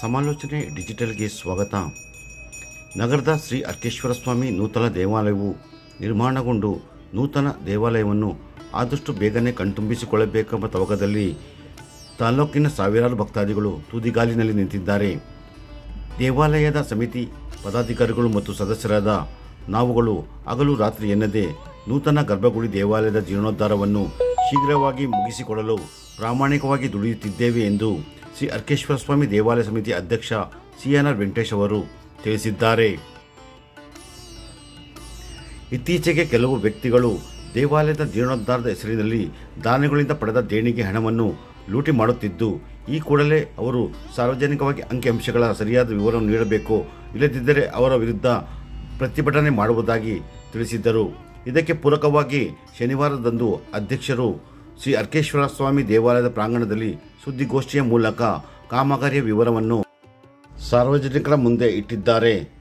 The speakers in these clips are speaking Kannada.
ಸಮಾಲೋಚನೆ ಡಿಜಿಟಲ್ಗೆ ಸ್ವಾಗತ. ನಗರದ ಶ್ರೀ ಅರ್ಕೇಶ್ವರ ಸ್ವಾಮಿ ನೂತನ ದೇವಾಲಯವು ನಿರ್ಮಾಣಗೊಂಡು ನೂತನ ದೇವಾಲಯವನ್ನು ಆದಷ್ಟು ಬೇಗನೆ ಕಣ್ತುಂಬಿಸಿಕೊಳ್ಳಬೇಕೆಂಬ ತವಕದಲ್ಲಿ ತಾಲೂಕಿನ ಸಾವಿರಾರು ಭಕ್ತಾದಿಗಳು ತುದಿಗಾಲಿನಲ್ಲಿ ನಿಂತಿದ್ದಾರೆ. ದೇವಾಲಯದ ಸಮಿತಿ ಪದಾಧಿಕಾರಿಗಳು ಮತ್ತು ಸದಸ್ಯರಾದ ನಾವುಗಳು ಹಗಲು ರಾತ್ರಿ ಎನ್ನದೆ ನೂತನ ಗರ್ಭಗುಡಿ ದೇವಾಲಯದ ಜೀರ್ಣೋದ್ಧಾರವನ್ನು ಶೀಘ್ರವಾಗಿ ಮುಗಿಸಿಕೊಡಲು ಪ್ರಾಮಾಣಿಕವಾಗಿ ದುಡಿಯುತ್ತಿದ್ದೇವೆ ಎಂದು ಶ್ರೀ ಅರ್ಕೇಶ್ವರ ಸ್ವಾಮಿ ದೇವಾಲಯ ಸಮಿತಿ ಅಧ್ಯಕ್ಷ ಸಿ ಎನ್ ಸಿಎನ್ಆರ್ ವೆಂಕಟೇಶ್ ಅವರು ತಿಳಿಸಿದ್ದಾರೆ. ಇತ್ತೀಚೆಗೆ ಕೆಲವು ವ್ಯಕ್ತಿಗಳು ದೇವಾಲಯದ ಜೀರ್ಣೋದ್ಧಾರದ ಹೆಸರಿನಲ್ಲಿ ದಾನಿಗಳಿಂದ ಪಡೆದ ದೇಣಿಗೆ ಹಣವನ್ನು ಲೂಟಿ ಮಾಡುತ್ತಿದ್ದು, ಈ ಕೂಡಲೇ ಅವರು ಸಾರ್ವಜನಿಕವಾಗಿ ಅಂಕಿಅಂಶಗಳ ಸರಿಯಾದ ವಿವರವನ್ನು ನೀಡಬೇಕು, ಇಲ್ಲದಿದ್ದರೆ ಅವರ ವಿರುದ್ಧ ಪ್ರತಿಭಟನೆ ಮಾಡುವುದಾಗಿ ತಿಳಿಸಿದ್ದರು. ಇದಕ್ಕೆ ಪೂರಕವಾಗಿ ಶನಿವಾರದಂದು ಅಧ್ಯಕ್ಷರು ಶ್ರೀ ಅರ್ಕೇಶ್ವರ ಸ್ವಾಮಿ ದೇವಾಲಯದ ಪ್ರಾಂಗಣದಲ್ಲಿ ಸುದ್ದಿಗೋಷ್ಠಿಯ ಮೂಲಕ ಕಾಮಗಾರಿಯ ವಿವರವನ್ನು ಸಾರ್ವಜನಿಕರ ಮುಂದೆ ಇಟ್ಟಿದ್ದಾರೆ.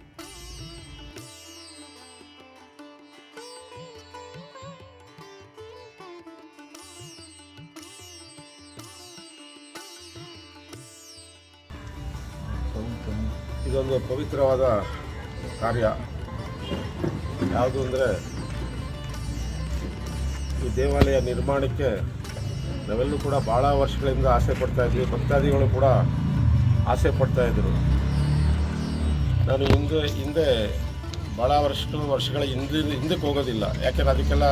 ನಿರ್ಮಾಣಕ್ಕೆ ನಾವೆಲ್ಲೂ ಕೂಡ ಭಾಳ ವರ್ಷಗಳಿಂದ ಆಸೆ ಪಡ್ತಾ ಇದ್ವಿ, ಭಕ್ತಾದಿಗಳು ಕೂಡ ಆಸೆ ಪಡ್ತಾ ಇದ್ರು. ನಾನು ಹಿಂದೆ ಹಿಂದೆ ಭಾಳ ವರ್ಷ, ವರ್ಷಗಳ ಹಿಂದೆ, ಹಿಂದಕ್ಕೆ ಹೋಗೋದಿಲ್ಲ. ಯಾಕೆಂದರೆ ಅದಕ್ಕೆಲ್ಲ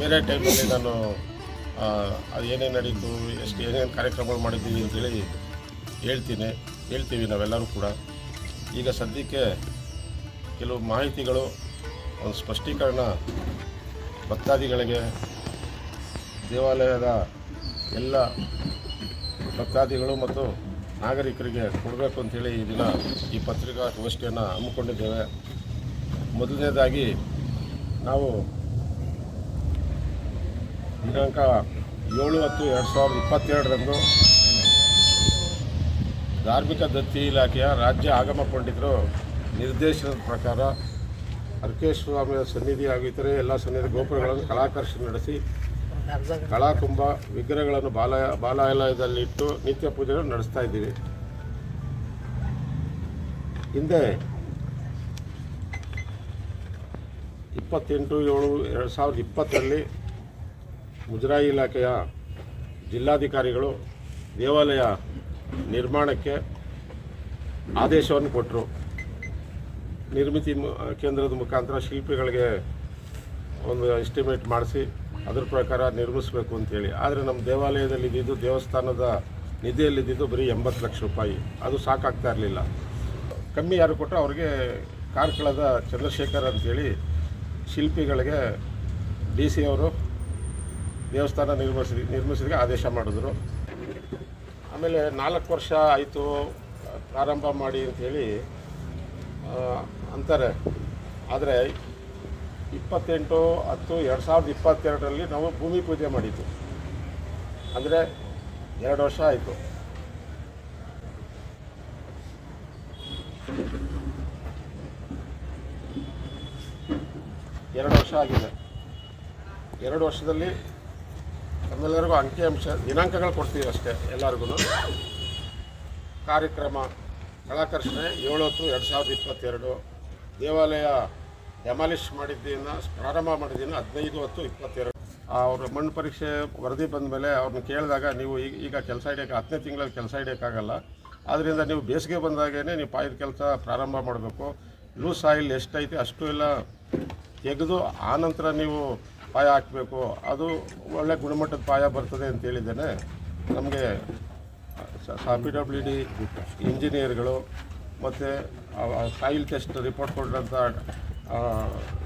ಬೇರೆ ಟೈಮಲ್ಲಿ ನಾನು ಅದು ಏನೇನು ನಡೀತು, ಎಷ್ಟು ಏನೇನು ಕಾರ್ಯಕ್ರಮಗಳು ಮಾಡಿದ್ದೀವಿ ಅಂತೇಳಿ ಹೇಳ್ತೀನಿ, ಹೇಳ್ತೀವಿ ನಾವೆಲ್ಲರೂ ಕೂಡ. ಈಗ ಸದ್ಯಕ್ಕೆ ಕೆಲವು ಮಾಹಿತಿಗಳು, ಒಂದು ಸ್ಪಷ್ಟೀಕರಣ ಭಕ್ತಾದಿಗಳಿಗೆ ದೇವಾಲಯದ ಎಲ್ಲ ಭಕ್ತಾದಿಗಳು ಮತ್ತು ನಾಗರಿಕರಿಗೆ ಕೊಡಬೇಕು ಅಂಥೇಳಿ ಈ ದಿನ ಈ ಪತ್ರಿಕಾಗೋಷ್ಠಿಯನ್ನು ಹಮ್ಮಿಕೊಂಡಿದ್ದೇವೆ. ಮೊದಲನೇದಾಗಿ ನಾವು ದಿನಾಂಕ ಏಳು ಹತ್ತು ಎರಡು ಸಾವಿರದ ಇಪ್ಪತ್ತೆರಡರಂದು ಧಾರ್ಮಿಕ ದತ್ತಿ ಇಲಾಖೆಯ ರಾಜ್ಯ ಆಗಮ ಪಂಡಿತರು ನಿರ್ದೇಶನದ ಪ್ರಕಾರ ಅರ್ಕೇಶ್ವರ ಸನ್ನಿಧಿ ಹಾಗೂ ಇತರೆ ಎಲ್ಲ ಸನ್ನಿಧಿ ಗೋಪುರಗಳನ್ನು ಕಲಾಕರ್ಷಣೆ ನಡೆಸಿ ಕಲಾಕುಂಭ ವಿಗ್ರಹಗಳನ್ನು ಬಾಲ ಬಾಲಾಲಯದಲ್ಲಿಟ್ಟು ನಿತ್ಯ ಪೂಜೆಗಳನ್ನು ನಡೆಸ್ತಾ ಇದ್ದೀವಿ. ಹಿಂದೆ ಇಪ್ಪತ್ತೆಂಟು, ಏಳು, ಎರಡು ಸಾವಿರದ ಇಪ್ಪತ್ತರಲ್ಲಿ ಮುಜರಾಯಿ ಇಲಾಖೆಯ ಜಿಲ್ಲಾಧಿಕಾರಿಗಳು ದೇವಾಲಯ ನಿರ್ಮಾಣಕ್ಕೆ ಆದೇಶವನ್ನು ಕೊಟ್ಟರು. ನಿರ್ಮಿತಿ ಕೇಂದ್ರದ ಮುಖಾಂತರ ಶಿಲ್ಪಿಗಳಿಗೆ ಒಂದು ಎಸ್ಟಿಮೇಟ್ ಮಾಡಿಸಿ ಅದ್ರ ಪ್ರಕಾರ ನಿರ್ಮಿಸಬೇಕು ಅಂತೇಳಿ ಆದರೆ ನಮ್ಮ ದೇವಾಲಯದಲ್ಲಿ ಇದ್ದಿದ್ದು ದೇವಸ್ಥಾನದ ನಿಧಿಯಲ್ಲಿದ್ದಿದ್ದು ಬರೀ ಎಂಬತ್ತು ಲಕ್ಷ ರೂಪಾಯಿ. ಅದು ಸಾಕಾಗ್ತಾ ಇರಲಿಲ್ಲ. ಕಮ್ಮಿ ಯಾರು ಕೊಟ್ಟರು ಅವ್ರಿಗೆ ಕಾರ್ಕಳದ ಚಂದ್ರಶೇಖರ್ ಅಂತೇಳಿ ಶಿಲ್ಪಿಗಳಿಗೆ ಡಿ ಸಿ ಅವರು ದೇವಸ್ಥಾನ ನಿರ್ಮಿಸಿ ನಿರ್ಮಿಸಿದಾಗ ಆದೇಶ ಮಾಡಿದ್ರು. ಆಮೇಲೆ ನಾಲ್ಕು ವರ್ಷ ಆಯಿತು ಪ್ರಾರಂಭ ಮಾಡಿ ಅಂಥೇಳಿ ಅಂತಾರೆ. ಆದರೆ ಇಪ್ಪತ್ತೆಂಟು ಹತ್ತು ಎರಡು ಸಾವಿರದ ಇಪ್ಪತ್ತೆರಡರಲ್ಲಿ ನಾವು ಭೂಮಿ ಪೂಜೆ ಮಾಡಿದ್ದು ಅಂದರೆ ಎರಡು ವರ್ಷ ಆಯಿತು. ಎರಡು ವರ್ಷ ಆಗಿದೆ. ಎರಡು ವರ್ಷದಲ್ಲಿ ನಮ್ಮೆಲ್ಲರಿಗೂ ಅಂಕಿಅಂಶ ದಿನಾಂಕಗಳು ಕೊಡ್ತೀವಿ ಅಷ್ಟೇ ಎಲ್ಲರಿಗೂ ಕಾರ್ಯಕ್ರಮ, ಕಲಾಕರ್ಷಣೆ ಏಳು ಹತ್ತು ಎರಡು ಸಾವಿರದ ಇಪ್ಪತ್ತೆರಡು, ದೇವಾಲಯ ಡೆಮಾಲಿಷ್ ಮಾಡಿದ್ದನ್ನು, ಪ್ರಾರಂಭ ಮಾಡಿದ್ದೀನ ಹದಿನೈದು ಹತ್ತು ಇಪ್ಪತ್ತೆರಡು. ಅವ್ರ ಮಣ್ಣು ಪರೀಕ್ಷೆ ವರದಿ ಬಂದ ಮೇಲೆ ಅವ್ರನ್ನ ಕೇಳಿದಾಗ ನೀವು ಈಗ ಈಗ ಕೆಲಸ ಹಿಡಿಯೋಕೆ ಹತ್ತನೇ ತಿಂಗಳಲ್ಲಿ ಕೆಲಸ ಹಿಡಿಯೋಕ್ಕಾಗಲ್ಲ. ಆದ್ದರಿಂದ ನೀವು ಬೇಸಿಗೆ ಬಂದಾಗೇ ನೀವು ಪಾಯದ ಕೆಲಸ ಪ್ರಾರಂಭ ಮಾಡಬೇಕು. ಲೂಸ್ ಆಯಿಲ್ ಎಷ್ಟೈತೆ ಅಷ್ಟು ಎಲ್ಲ ತೆಗೆದು ಆನಂತರ ನೀವು ಪಾಯ ಹಾಕಬೇಕು. ಅದು ಒಳ್ಳೆ ಗುಣಮಟ್ಟದ ಪಾಯ ಬರ್ತದೆ ಅಂತ ಹೇಳಿದ್ದೇನೆ. ನಮಗೆ ಪಿ ಡಬ್ಲ್ಯೂ ಡಿ ಇಂಜಿನಿಯರ್ಗಳು ಮತ್ತು ಸಾಯಿಲ್ ಟೆಸ್ಟ್ ರಿಪೋರ್ಟ್ ಕೊಟ್ಟಂಥ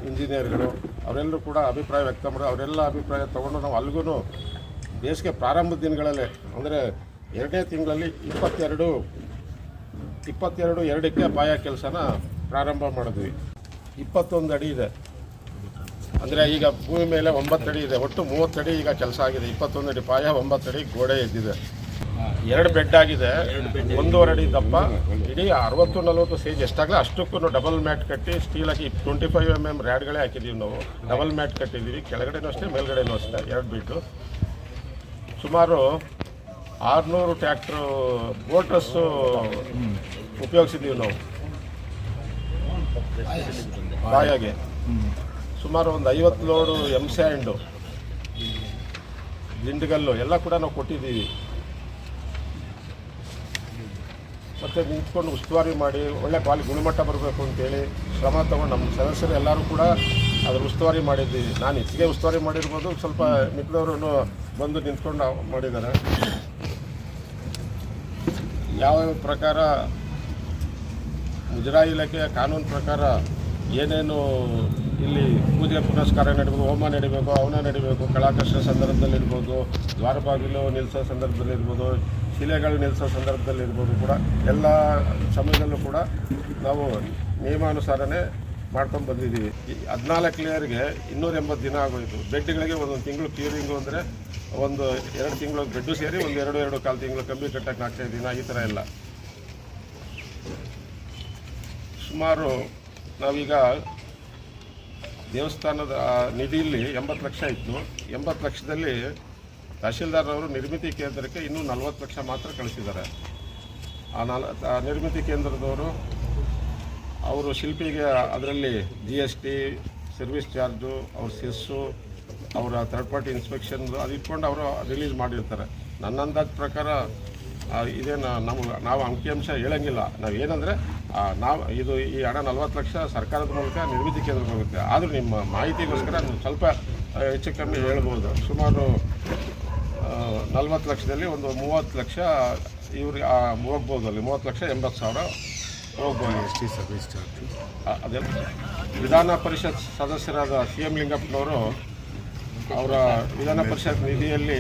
ಇಂಜಿನಿಯರ್ಗಳು, ಅವರೆಲ್ಲರೂ ಕೂಡ ಅಭಿಪ್ರಾಯ ವ್ಯಕ್ತ ಮಾಡಿ, ಅವರೆಲ್ಲ ಅಭಿಪ್ರಾಯ ತೊಗೊಂಡು ನಾವು ಅಲ್ಲಿಗೂ ಬೇಸಿಗೆ ಪ್ರಾರಂಭದ ದಿನಗಳಲ್ಲೇ, ಅಂದರೆ ಎರಡನೇ ತಿಂಗಳಲ್ಲಿ ಇಪ್ಪತ್ತೆರಡು ಇಪ್ಪತ್ತೆರಡು ಎರಡಕ್ಕೆ ಪಾಯ ಕೆಲಸನ ಪ್ರಾರಂಭ ಮಾಡಿದ್ವಿ. ಇಪ್ಪತ್ತೊಂದು ಅಡಿ ಇದೆ. ಅಂದರೆ ಈಗ ಭೂಮಿ ಮೇಲೆ ಒಂಬತ್ತು ಅಡಿ ಇದೆ. ಒಟ್ಟು ಮೂವತ್ತು ಅಡಿ ಈಗ ಕೆಲಸ ಆಗಿದೆ. ಇಪ್ಪತ್ತೊಂದು ಅಡಿ ಪಾಯ, ಒಂಬತ್ತು ಅಡಿ ಗೋಡೆ ಎದ್ದಿದೆ. ಎರಡು ಬೆಡ್ ಆಗಿದೆ. ಒಂದೂವರೆ ಅಡಿ ದಪ್ಪ. ಇಡೀ ಅರವತ್ತು ನಲವತ್ತು ಸೇಜ್ ಎಷ್ಟಾಗಲ್ಲ ಅಷ್ಟಕ್ಕೂ ಡಬಲ್ ಮ್ಯಾಟ್ ಕಟ್ಟಿ ಸ್ಟೀಲ್ ಹಾಕಿ ಟ್ವೆಂಟಿ ಫೈವ್ ಎಂ ಎಂ ರ್ಯಾಡ್ಗಳೇ ಹಾಕಿದ್ದೀವಿ ನಾವು. ಡಬಲ್ ಮ್ಯಾಟ್ ಕಟ್ಟಿದ್ದೀವಿ ಕೆಳಗಡೆನೂ ಅಷ್ಟೇ, ಮೇಲ್ಗಡೆನೂ ಅಷ್ಟೇ, ಎರಡು ಬಿಟ್ಟು ಸುಮಾರು ಆರುನೂರು ಟ್ಯಾಕ್ಟ್ರು ಬೋಟ್ರಸ್ಸು ಉಪಯೋಗಿಸಿದ್ದೀವಿ ನಾವು. ಬಾಯಾಗೆ. ಸುಮಾರು ಒಂದು ಐವತ್ತು ಲೋಡು ಎಂ ಸ್ಯಾಂಡು ದಿಂಡುಗಲ್ಲು ಎಲ್ಲ ಕೂಡ ನಾವು ಕೊಟ್ಟಿದ್ದೀವಿ. ಮತ್ತು ನಿಂತ್ಕೊಂಡು ಉಸ್ತುವಾರಿ ಮಾಡಿ ಒಳ್ಳೆ ಕ್ವಾಲಿ ಗುಣಮಟ್ಟ ಬರಬೇಕು ಅಂತೇಳಿ ಶ್ರಮ ತಗೊಂಡು ನಮ್ಮ ಸದಸ್ಯರು ಎಲ್ಲರೂ ಕೂಡ ಅದ್ರ ಉಸ್ತುವಾರಿ ಮಾಡಿದ್ದೀವಿ ನಾನು ಹೆಚ್ಚಿಗೆ ಉಸ್ತುವಾರಿ ಮಾಡಿರ್ಬೋದು, ಸ್ವಲ್ಪ ಮಿಕ್ಕಿದವರು ಬಂದು ನಿಂತ್ಕೊಂಡು ಮಾಡಿದ್ದಾರೆ. ಯಾವ ಪ್ರಕಾರ ಮುಜರಾಯಿ ಇಲಾಖೆಯ ಕಾನೂನು ಪ್ರಕಾರ ಏನೇನು ಇಲ್ಲಿ ಪೂಜೆ ಪುನಸ್ಕಾರ ನಡೀಬೇಕು, ಹೋಮ ನಡಿಬೇಕು ಅವನ ನಡಿಬೇಕು ಕಳಾಕರ್ಷ ಸಂದರ್ಭದಲ್ಲಿ ಇರ್ಬೋದು ದ್ವಾರಬಾಗಿಲು ನಿಲ್ಲಿಸೋ ಸಂದರ್ಭದಲ್ಲಿ ಇರ್ಬೋದು ಶಿಲೆಗಳು ನಿಲ್ಲಿಸೋ ಸಂದರ್ಭದಲ್ಲಿ ಇರ್ಬೋದು ಕೂಡ, ಎಲ್ಲ ಸಮಯದಲ್ಲೂ ಕೂಡ ನಾವು ನಿಯಮಾನುಸಾರನೇ ಮಾಡ್ಕೊಂಡು ಬಂದಿದ್ದೀವಿ. ಈ ಹದಿನಾಲ್ಕು ಲೇಯರ್ಗೆ ಇನ್ನೂರ ಎಂಬತ್ತು ದಿನ ಆಗೋಯಿತು. ಬೆಡ್ಗಳಿಗೆ ಒಂದೊಂದು ತಿಂಗಳು ಕ್ಯೂರಿಂಗು ಅಂದರೆ ಒಂದು ಎರಡು ತಿಂಗಳು ಬೆಡ್ಡು ಸೇರಿ ಒಂದು ಎರಡು ಎರಡು ಕಾಲು ತಿಂಗಳು ಕಂಬಿ ಕಟ್ಟಕ್ಕೆ ನಾಲ್ಕೈದು ದಿನ ಈ ಥರ ಎಲ್ಲ. ಸುಮಾರು ನಾವೀಗ ದೇವಸ್ಥಾನದ ನಿಧಿಯಲ್ಲಿ ಎಂಬತ್ತು ಲಕ್ಷ ಇತ್ತು. ಎಂಬತ್ತು ಲಕ್ಷದಲ್ಲಿ ತಹಶೀಲ್ದಾರವರು ನಿರ್ಮಿತಿ ಕೇಂದ್ರಕ್ಕೆ ಇನ್ನೂ ನಲವತ್ತು ಲಕ್ಷ ಮಾತ್ರ ಕಳಿಸಿದ್ದಾರೆ. ಆ ನಲ್ ನಿರ್ಮಿತಿ ಕೇಂದ್ರದವರು, ಅವರು ಶಿಲ್ಪಿಗೆ ಅದರಲ್ಲಿ G S T service charge ಅವ್ರ ಸೆಸ್ಸು ಅವರ ಥರ್ಡ್ ಪಾರ್ಟಿ ಇನ್ಸ್ಪೆಕ್ಷನ್ ಅದು ಇಟ್ಕೊಂಡು ಅವರು ರಿಲೀಸ್ ಮಾಡಿರ್ತಾರೆ. ನನ್ನ ಅಂದಾಜ್ ಪ್ರಕಾರ ಇದೇನು ನಮ್ಗೆ ನಾವು ಅಂಕಿಅಂಶ ಹೇಳಂಗಿಲ್ಲ. ನಾವು ಏನಂದರೆ ನಾವು ಇದು ಈ ಹಣ ನಲ್ವತ್ತು ಲಕ್ಷ ಸರ್ಕಾರದ ಮೂಲಕ ನಿರ್ಮಿತಿ ಕೇಂದ್ರಕ್ಕೆ ಹೋಗುತ್ತೆ. ಆದರೂ ನಿಮ್ಮ ಮಾಹಿತಿಗೋಸ್ಕರ ಸ್ವಲ್ಪ ಹೆಚ್ಚು ಕಮ್ಮಿ ಹೇಳ್ಬೋದು. ಸುಮಾರು ನಲ್ವತ್ತು ಲಕ್ಷದಲ್ಲಿ ಒಂದು ಮೂವತ್ತು ಲಕ್ಷ ಇವ್ರಿಗೆ ಆ, ಹೋಗ್ಬೋದು ಅಲ್ಲಿ ಮೂವತ್ತು ಲಕ್ಷ ಎಂಬತ್ತು ಸಾವಿರ ಹೋಗ್ಬೋದು. S service charge. ಅ- ಅದೇ. ವಿಧಾನ ಪರಿಷತ್ ಸದಸ್ಯರಾದ ಸಿ ಎಂ ಲಿಂಗಪ್ಪನವರು ಅವರ ವಿಧಾನ ಪರಿಷತ್ ನಿಧಿಯಲ್ಲಿ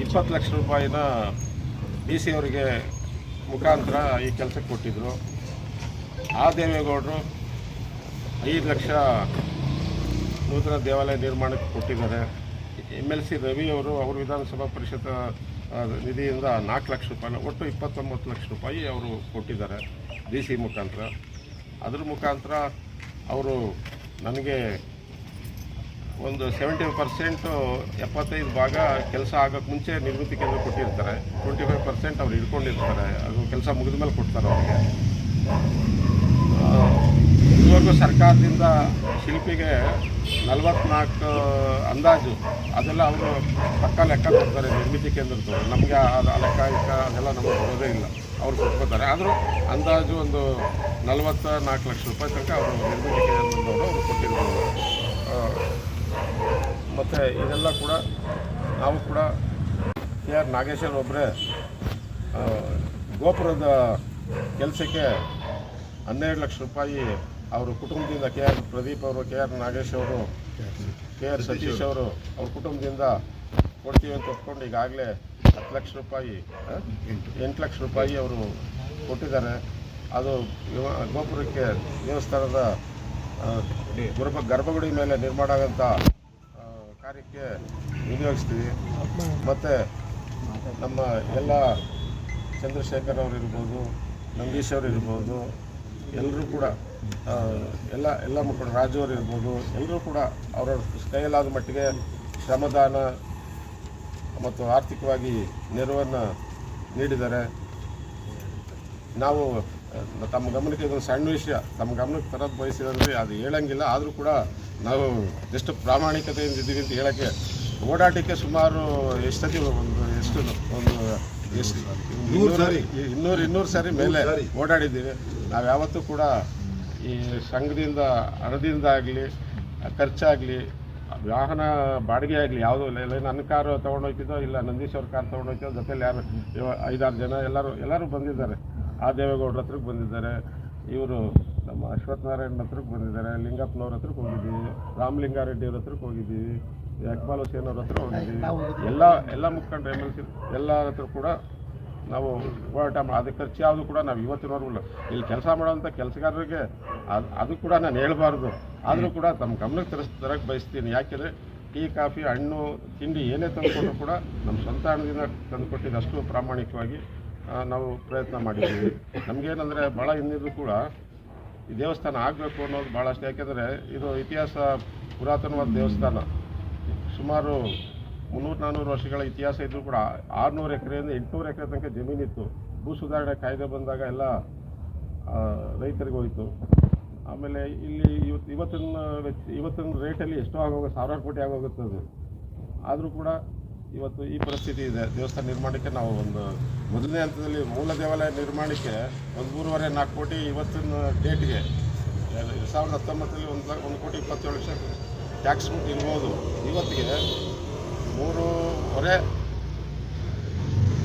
ಇಪ್ಪತ್ತು ಲಕ್ಷ ರೂಪಾಯಿನ ಡಿ ಸಿ ಅವರಿಗೆ ಮುಖಾಂತರ ಈ ಕೆಲಸಕ್ಕೆ ಕೊಟ್ಟಿದ್ದರು ಆ ದೇವೇಗೌಡರು ಐದು ಲಕ್ಷ ನೂತನ ದೇವಾಲಯ ನಿರ್ಮಾಣಕ್ಕೆ ಕೊಟ್ಟಿದ್ದಾರೆ. ಎಂ ಎಲ್ ಸಿ ರವಿ ಅವರು ಅವರು ವಿಧಾನಸಭಾ ಪರಿಷತ್ ನಿಧಿಯಿಂದ ನಾಲ್ಕು ಲಕ್ಷ ರೂಪಾಯಿ ಒಟ್ಟು ಇಪ್ಪತ್ತೊಂಬತ್ತು ಲಕ್ಷ ರೂಪಾಯಿ ಅವರು ಕೊಟ್ಟಿದ್ದಾರೆ ಡಿ ಸಿ ಮುಖಾಂತರ. ಅದ್ರ ಮುಖಾಂತರ ಅವರು ನನಗೆ ಒಂದು ಸೆವೆಂಟಿ ಪರ್ಸೆಂಟು ಎಪ್ಪತ್ತೈದು ಭಾಗ ಕೆಲಸ ಆಗೋಕ್ಕೆ ಮುಂಚೆ ನಿವೃತ್ತಿ ಕೇಂದ್ರ ಕೊಟ್ಟಿರ್ತಾರೆ. ಟ್ವೆಂಟಿ ಫೈವ್ ಪರ್ಸೆಂಟ್ ಅವ್ರು ಇಟ್ಕೊಂಡಿರ್ತಾರೆ ಅದು ಕೆಲಸ ಮುಗಿದ ಮೇಲೆ ಕೊಡ್ತಾರೆ ಅವ್ರಿಗೆ. ಇದುವರೆಗೂ ಸರ್ಕಾರದಿಂದ ಶಿಲ್ಪಿಗೆ ನಲವತ್ನಾಲ್ಕು ಅಂದಾಜು, ಅದೆಲ್ಲ ಅವರು ಪಕ್ಕ ಲೆಕ್ಕ ಕೊಡ್ತಾರೆ, ನಿರ್ಮಿತಿ ಕೇಂದ್ರದವರು ನಮಗೆ ಆ ಲೆಕ್ಕ ಇಕ್ಕ ಅದೆಲ್ಲ ನಮಗೆ ಬರೋದೇ ಇಲ್ಲ. ಅವ್ರು ಕೊಟ್ಕೋತಾರೆ. ಆದರೂ ಅಂದಾಜು ಒಂದು ನಲವತ್ತ ನಾಲ್ಕು ಲಕ್ಷ ರೂಪಾಯಿ ತನಕ ಅವರು ನಿರ್ಮಿತಿ ಕೇಂದ್ರದವರು ಅವರು ಕೊಟ್ಟಿರ್ಬೋದು ಮತ್ತು ಇದೆಲ್ಲ ಕೂಡ ನಾವು ಕೂಡ ಕೆ ಆರ್ ನಾಗೇಶ್ವರ್ ಒಬ್ಬರೇ ಗೋಪುರದ ಕೆಲಸಕ್ಕೆ ಹನ್ನೆರಡು ಲಕ್ಷ ರೂಪಾಯಿ ಅವರು ಕುಟುಂಬದಿಂದ ಕೆ ಆರ್ ಪ್ರದೀಪ್ ಅವರು, ಕೆ ಆರ್ ನಾಗೇಶ್ ಅವರು, ಕೆ ಆರ್ ಸತೀಶ್ ಅವರು, ಅವ್ರ ಕುಟುಂಬದಿಂದ ಕೊಡ್ತೀವಿ ಅಂತ ಒಪ್ಕೊಂಡು ಈಗಾಗಲೇ ಹತ್ತು ಲಕ್ಷ ರೂಪಾಯಿ ಎಂಟು ಲಕ್ಷ ರೂಪಾಯಿ ಅವರು ಕೊಟ್ಟಿದ್ದಾರೆ. ಅದು ಗೋಪುರಕ್ಕೆ ದೇವಸ್ಥಾನದ ಗರ್ಭ, ಗರ್ಭಗುಡಿ ಮೇಲೆ ನಿರ್ಮಾಣ ಆಗೋಂಥ ಕಾರ್ಯಕ್ಕೆ ವಿನಿಯೋಗಿಸ್ತೀವಿ. ಮತ್ತು ನಮ್ಮ ಎಲ್ಲ ಚಂದ್ರಶೇಖರ್ ಅವರು ಇರ್ಬೋದು ನಂದೀಶ್ ಅವರು ಇರ್ಬೋದು ಎಲ್ಲರೂ ಕೂಡ ಎಲ್ಲ ಎಲ್ಲ ಮುಖಂಡರು ರಾಜವರು ಇರ್ಬೋದು ಎಲ್ಲರೂ ಕೂಡ ಅವರ ಕೈಯಲ್ಲಾದ ಮಟ್ಟಿಗೆ ಶ್ರಮದಾನ ಮತ್ತು ಆರ್ಥಿಕವಾಗಿ ನೆರವನ್ನು ನೀಡಿದ್ದಾರೆ. ನಾವು ತಮ್ಮ ಗಮನಕ್ಕೆ ಇದೊಂದು ಸಣ್ಣ ವಿಷಯ ತಮ್ಮ ಗಮನಕ್ಕೆ ತರೋದು ಬಯಸಿದ್ರೆ ಅದು ಹೇಳಂಗಿಲ್ಲ. ಆದರೂ ಕೂಡ ನಾವು ಎಷ್ಟು ಪ್ರಾಮಾಣಿಕತೆಯಿಂದ ಇದ್ದೀವಿ ಅಂತ ಹೇಳೋಕ್ಕೆ ಓಡಾಟಕ್ಕೆ ಸುಮಾರು ಎಷ್ಟು ಸತಿ ಒಂದು ಎಷ್ಟು ಒಂದು ಎಷ್ಟು ಇನ್ನೂರು ಇನ್ನೂರು ಇನ್ನೂರು ಸಾರಿ ಮೇಲೆ ಓಡಾಡಿದ್ದೀವಿ. ನಾವು ಯಾವತ್ತೂ ಕೂಡ ಈ ಸಂಘದಿಂದ ಹಣದಿಂದ ಆಗಲಿ ಖರ್ಚಾಗಲಿ ವಾಹನ ಬಾಡಿಗೆ ಆಗಲಿ ಯಾವುದೂ ಇಲ್ಲ ಇಲ್ಲ ನನ್ನ ಕಾರು ತೊಗೊಂಡೋಗ್ತಿದ್ದೋ ಇಲ್ಲ ನಂದೀಶ್ವರ ಕಾರ್ ತೊಗೊಂಡೋಗ್ತಿದ್ದೋ ಜೊತೆಲಿ ಯಾರು ಐದಾರು ಜನ ಎಲ್ಲರೂ ಎಲ್ಲರೂ ಬಂದಿದ್ದಾರೆ. ಆ ದೇವೇಗೌಡ್ರ ಹತ್ರಕ್ಕೆ ಬಂದಿದ್ದಾರೆ. ಇವರು ನಮ್ಮ ಅಶ್ವಥ್ ನಾರಾಯಣ್ ಹತ್ರಕ್ಕೆ ಬಂದಿದ್ದಾರೆ. ಲಿಂಗಪ್ಪನವ್ರ ಹತ್ರಕ್ಕೆ ಹೋಗಿದ್ದೀವಿ. ರಾಮಲಿಂಗಾರೆಡ್ಡಿ ಅವ್ರ ಹತ್ರಕ್ಕೆ ಹೋಗಿದ್ದೀವಿ. ಅಕ್ಬಾಲ್ ಹುಸೇನ್ ಅವ್ರ ಹತ್ರ ಹೋಗಿದ್ದೀವಿ. ಎಲ್ಲ ಎಲ್ಲ ಮುಖಂಡರು ಎಂ ಎಲ್ ಸಿ ಎಲ್ಲರ ಹತ್ರ ಕೂಡ ನಾವು ಹೋರಾಟ ಅದಕ್ಕೆ ಖರ್ಚು ಯಾವುದು ಕೂಡ ನಾವು ಇವತ್ತಿನವರೆಗೂ ಇಲ್ಲ. ಇಲ್ಲಿ ಕೆಲಸ ಮಾಡೋವಂಥ ಕೆಲಸಗಾರರಿಗೆ ಅದು ಅದು ಕೂಡ ನಾನು ಹೇಳಬಾರ್ದು. ಆದರೂ ಕೂಡ ತಮ್ಮ ಗಮನಕ್ಕೆ ತರಿಸ್ ತರಕ್ಕೆ ಬಯಸ್ತೀನಿ. ಯಾಕೆಂದರೆ ಟೀ ಕಾಫಿ ಹಣ್ಣು ತಿಂಡಿ ಏನೇ ತಂದುಕೊಂಡು ಕೂಡ ನಮ್ಮ ಸ್ವಂತ ಹಣದಿಂದ ತಂದುಕೊಟ್ಟಿದ್ದು ಅಷ್ಟು ಪ್ರಾಮಾಣಿಕವಾಗಿ ನಾವು ಪ್ರಯತ್ನ ಮಾಡಿದ್ದೀವಿ. ನಮಗೇನಂದರೆ ಭಾಳ ಹಿಂದಿದ್ದು ಕೂಡ ಈ ದೇವಸ್ಥಾನ ಆಗಬೇಕು ಅನ್ನೋದು ಭಾಳಷ್ಟು ಯಾಕೆಂದರೆ ಇದು ಇತಿಹಾಸ ಪುರಾತನವಾದ ದೇವಸ್ಥಾನ. ಸುಮಾರು ಮುನ್ನೂರು ನಾನ್ನೂರು ವರ್ಷಗಳ ಇತಿಹಾಸ ಇದ್ದರೂ ಕೂಡ ಆರುನೂರು ಎಕರೆಯಿಂದ ಎಂಟುನೂರು ಎಕರೆ ತನಕ ಜಮೀನಿತ್ತು. ಭೂ ಸುಧಾರಣೆ ಕಾಯ್ದೆ ಬಂದಾಗ ಎಲ್ಲ ರೈತರಿಗೆ ಹೋಯಿತು. ಆಮೇಲೆ ಇಲ್ಲಿ ಇವತ್ತು ಇವತ್ತಿನ ಇವತ್ತಿನ ರೇಟಲ್ಲಿ ಎಷ್ಟೋ ಆಗೋಗ, ಸಾವಿರಾರು ಕೋಟಿ ಆಗೋಗುತ್ತೆ ಅದು. ಆದರೂ ಕೂಡ ಇವತ್ತು ಈ ಪರಿಸ್ಥಿತಿ ಇದೆ. ದೇವಸ್ಥಾನ ನಿರ್ಮಾಣಕ್ಕೆ ನಾವು ಒಂದು, ಮೊದಲನೇ ಹಂತದಲ್ಲಿ ಮೂಲ ದೇವಾಲಯ ನಿರ್ಮಾಣಕ್ಕೆ ಒಂದು ಮೂರುವರೆ ನಾಲ್ಕು ಕೋಟಿ ಇವತ್ತಿನ ಡೇಟ್ಗೆ, ಎರಡು ಸಾವಿರದ ಹತ್ತೊಂಬತ್ತರಲ್ಲಿ ಒಂದು ಒಂದು ಕೋಟಿ ಇಪ್ಪತ್ತೇಳು ಲಕ್ಷ ಟ್ಯಾಕ್ಸ್ ಇರ್ಬೋದು. ಇವತ್ತಿಗೆ ಮೂರುವರೆ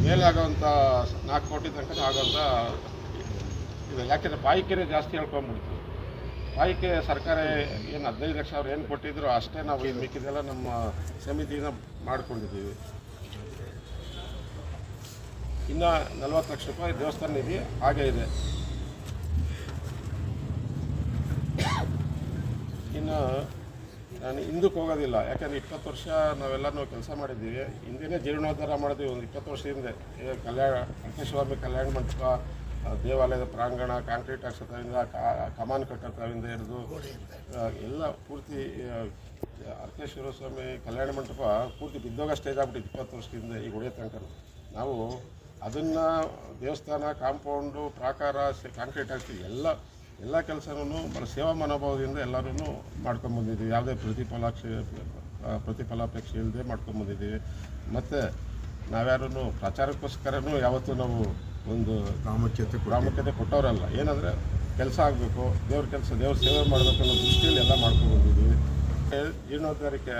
ಮೇಲಾಗೋವಂಥ ನಾಲ್ಕು ಕೋಟಿ ತನಕ ಆಗೋವಂಥ ಇದೆ. ಯಾಕೆಂದರೆ ಪಾಯಿಕೆರೆ ಜಾಸ್ತಿ ಹೇಳ್ಕೊಂಬಿಡ್ತು. ಪಾಯಿಕೆ ಸರ್ಕಾರ ಏನು ಹದಿನೈದು ಲಕ್ಷ ಅವ್ರು ಏನು ಕೊಟ್ಟಿದ್ರು ಅಷ್ಟೇ ನಾವು ಇದು ಮಿಕ್ಕಿದೆಲ್ಲ ನಮ್ಮ ಸಮಿತಿನ ಮಾಡಿಕೊಂಡಿದ್ದೀವಿ. ಇನ್ನು ನಲ್ವತ್ತು ಲಕ್ಷ ರೂಪಾಯಿ ದೇವಸ್ಥಾನ ನಿಧಿ ಹಾಗೇ ಇದೆ. ಇನ್ನು ನಾನು ಹಿಂದಕ್ಕೆ ಹೋಗೋದಿಲ್ಲ. ಯಾಕಂದರೆ ಇಪ್ಪತ್ತು ವರ್ಷ ನಾವೆಲ್ಲರೂ ಕೆಲಸ ಮಾಡಿದ್ದೀವಿ. ಹಿಂದೆಯೇ ಜೀರ್ಣೋದ್ಧಾರ ಮಾಡಿದ್ವಿ ಒಂದು ಇಪ್ಪತ್ತು ವರ್ಷ ಹಿಂದೆ. ಕಲ್ಯಾಣ ಅಂಕೇಶ್ವಾಮಿ ಕಲ್ಯಾಣ ಮಂಟಪ ದೇವಾಲಯದ ಪ್ರಾಂಗಣ, ಕಾಂಕ್ರೀಟ್ ಹಾಕ್ಸೋದ್ರಿಂದ ಕಮಾನ್ ಕಟ್ಟೋದ್ರಿಂದ ಹಿಡಿದು ಎಲ್ಲ ಪೂರ್ತಿ ಅರ್ಕೇಶ್ವರ ಸ್ವಾಮಿ ಕಲ್ಯಾಣ ಮಂಟಪ ಪೂರ್ತಿ ಬಿದ್ದೋಗ ಸ್ಟೇಜ್ ಆಗ್ಬಿಟ್ಟಿತ್ತು ಇಪ್ಪತ್ತು ವರ್ಷದಿಂದ ಈಗ ಹೊಡೆಯೋ ತನಕ. ನಾವು ಅದನ್ನು ದೇವಸ್ಥಾನ, ಕಾಂಪೌಂಡು, ಪ್ರಾಕಾರ ಕಾಂಕ್ರೀಟ್ ಹಾಕ್ತೀವಿ ಎಲ್ಲ ಎಲ್ಲ ಕೆಲಸನೂ ಬಹಳ ಸೇವಾ ಮನೋಭಾವದಿಂದ ಎಲ್ಲರೂ ಮಾಡ್ಕೊಂಬಂದಿದ್ದೀವಿ ಯಾವುದೇ ಪ್ರತಿಫಲಾಕ್ಷ ಪ್ರತಿಫಲಾಪೇಕ್ಷೆ ಇಲ್ಲದೆ ಮಾಡ್ಕೊಂಬಂದಿದ್ದೀವಿ ಮತ್ತು ನಾವ್ಯಾರೂ ಪ್ರಚಾರಕ್ಕೋಸ್ಕರನೂ ಯಾವತ್ತೂ ನಾವು ಒಂದು ಪ್ರಾಮುಖ್ಯತೆ ಪ್ರಾಮುಖ್ಯತೆ ಕೊಟ್ಟವರಲ್ಲ. ಏನಂದರೆ ಕೆಲಸ ಆಗಬೇಕು ದೇವ್ರ ಕೆಲಸ ದೇವ್ರ ಸೇವೆ ಮಾಡಬೇಕು ಅನ್ನೋ ದೃಷ್ಟಿಯಲ್ಲಿ ಎಲ್ಲ ಮಾಡ್ಕೊಂಡ್ಬಂದಿದ್ದೀವಿ ಜೀರ್ಣೋದ್ಧಾರಕ್ಕೆ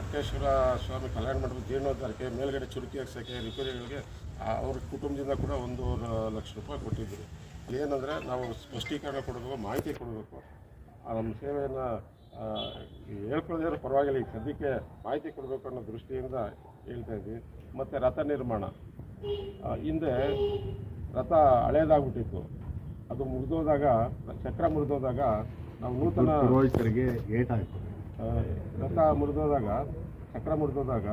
ಅಕ್ಕೇಶ್ವರ ಸ್ವಾಮಿ ಕಲ್ಯಾಣ ಮಂಟಪ ಜೀರ್ಣೋದ್ಧಾರಕ್ಕೆ ಮೇಲ್ಗಡೆ ಚುರುಕಿ ಹಾಕ್ಸೋಕ್ಕೆ ರಿಪೇರಿಗಳಿಗೆ ಅವ್ರ ಕುಟುಂಬದಿಂದ ಕೂಡ ಒಂದೂವರೆ ಲಕ್ಷ ರೂಪಾಯಿ ಕೊಟ್ಟಿದ್ದರು ಏನಂದರೆ ನಾವು ಸ್ಪಷ್ಟೀಕರಣ ಕೊಡಬೇಕು ಮಾಹಿತಿ ಕೊಡಬೇಕು. ಆ ನಮ್ಮ ಸೇವೆಯನ್ನು ಹೇಳ್ಕೊಳ್ಳೋದ್ರೆ ಪರವಾಗಿಲ್ಲ. ಈಗ ಸದ್ಯಕ್ಕೆ ಮಾಹಿತಿ ಕೊಡಬೇಕು ಅನ್ನೋ ದೃಷ್ಟಿಯಿಂದ ಹೇಳ್ತಾ ಇದ್ವಿ. ಮತ್ತು ರಥ ನಿರ್ಮಾಣ. ಹಿಂದೆ ರಥ ಹಳೇದಾಗ್ಬಿಟ್ಟಿತ್ತು. ಅದು ಮುರಿದೋದಾಗ ಚಕ್ರ ಮುರಿದೋದಾಗ ನಾವು ನೂತನ ಪುರೋಹಿತರಿಗೆ ಏಟಾಯ್ತು ಆ, ರಥ ಮುರಿದೋದಾಗ ಚಕ್ರ ಮುರಿದೋದಾಗ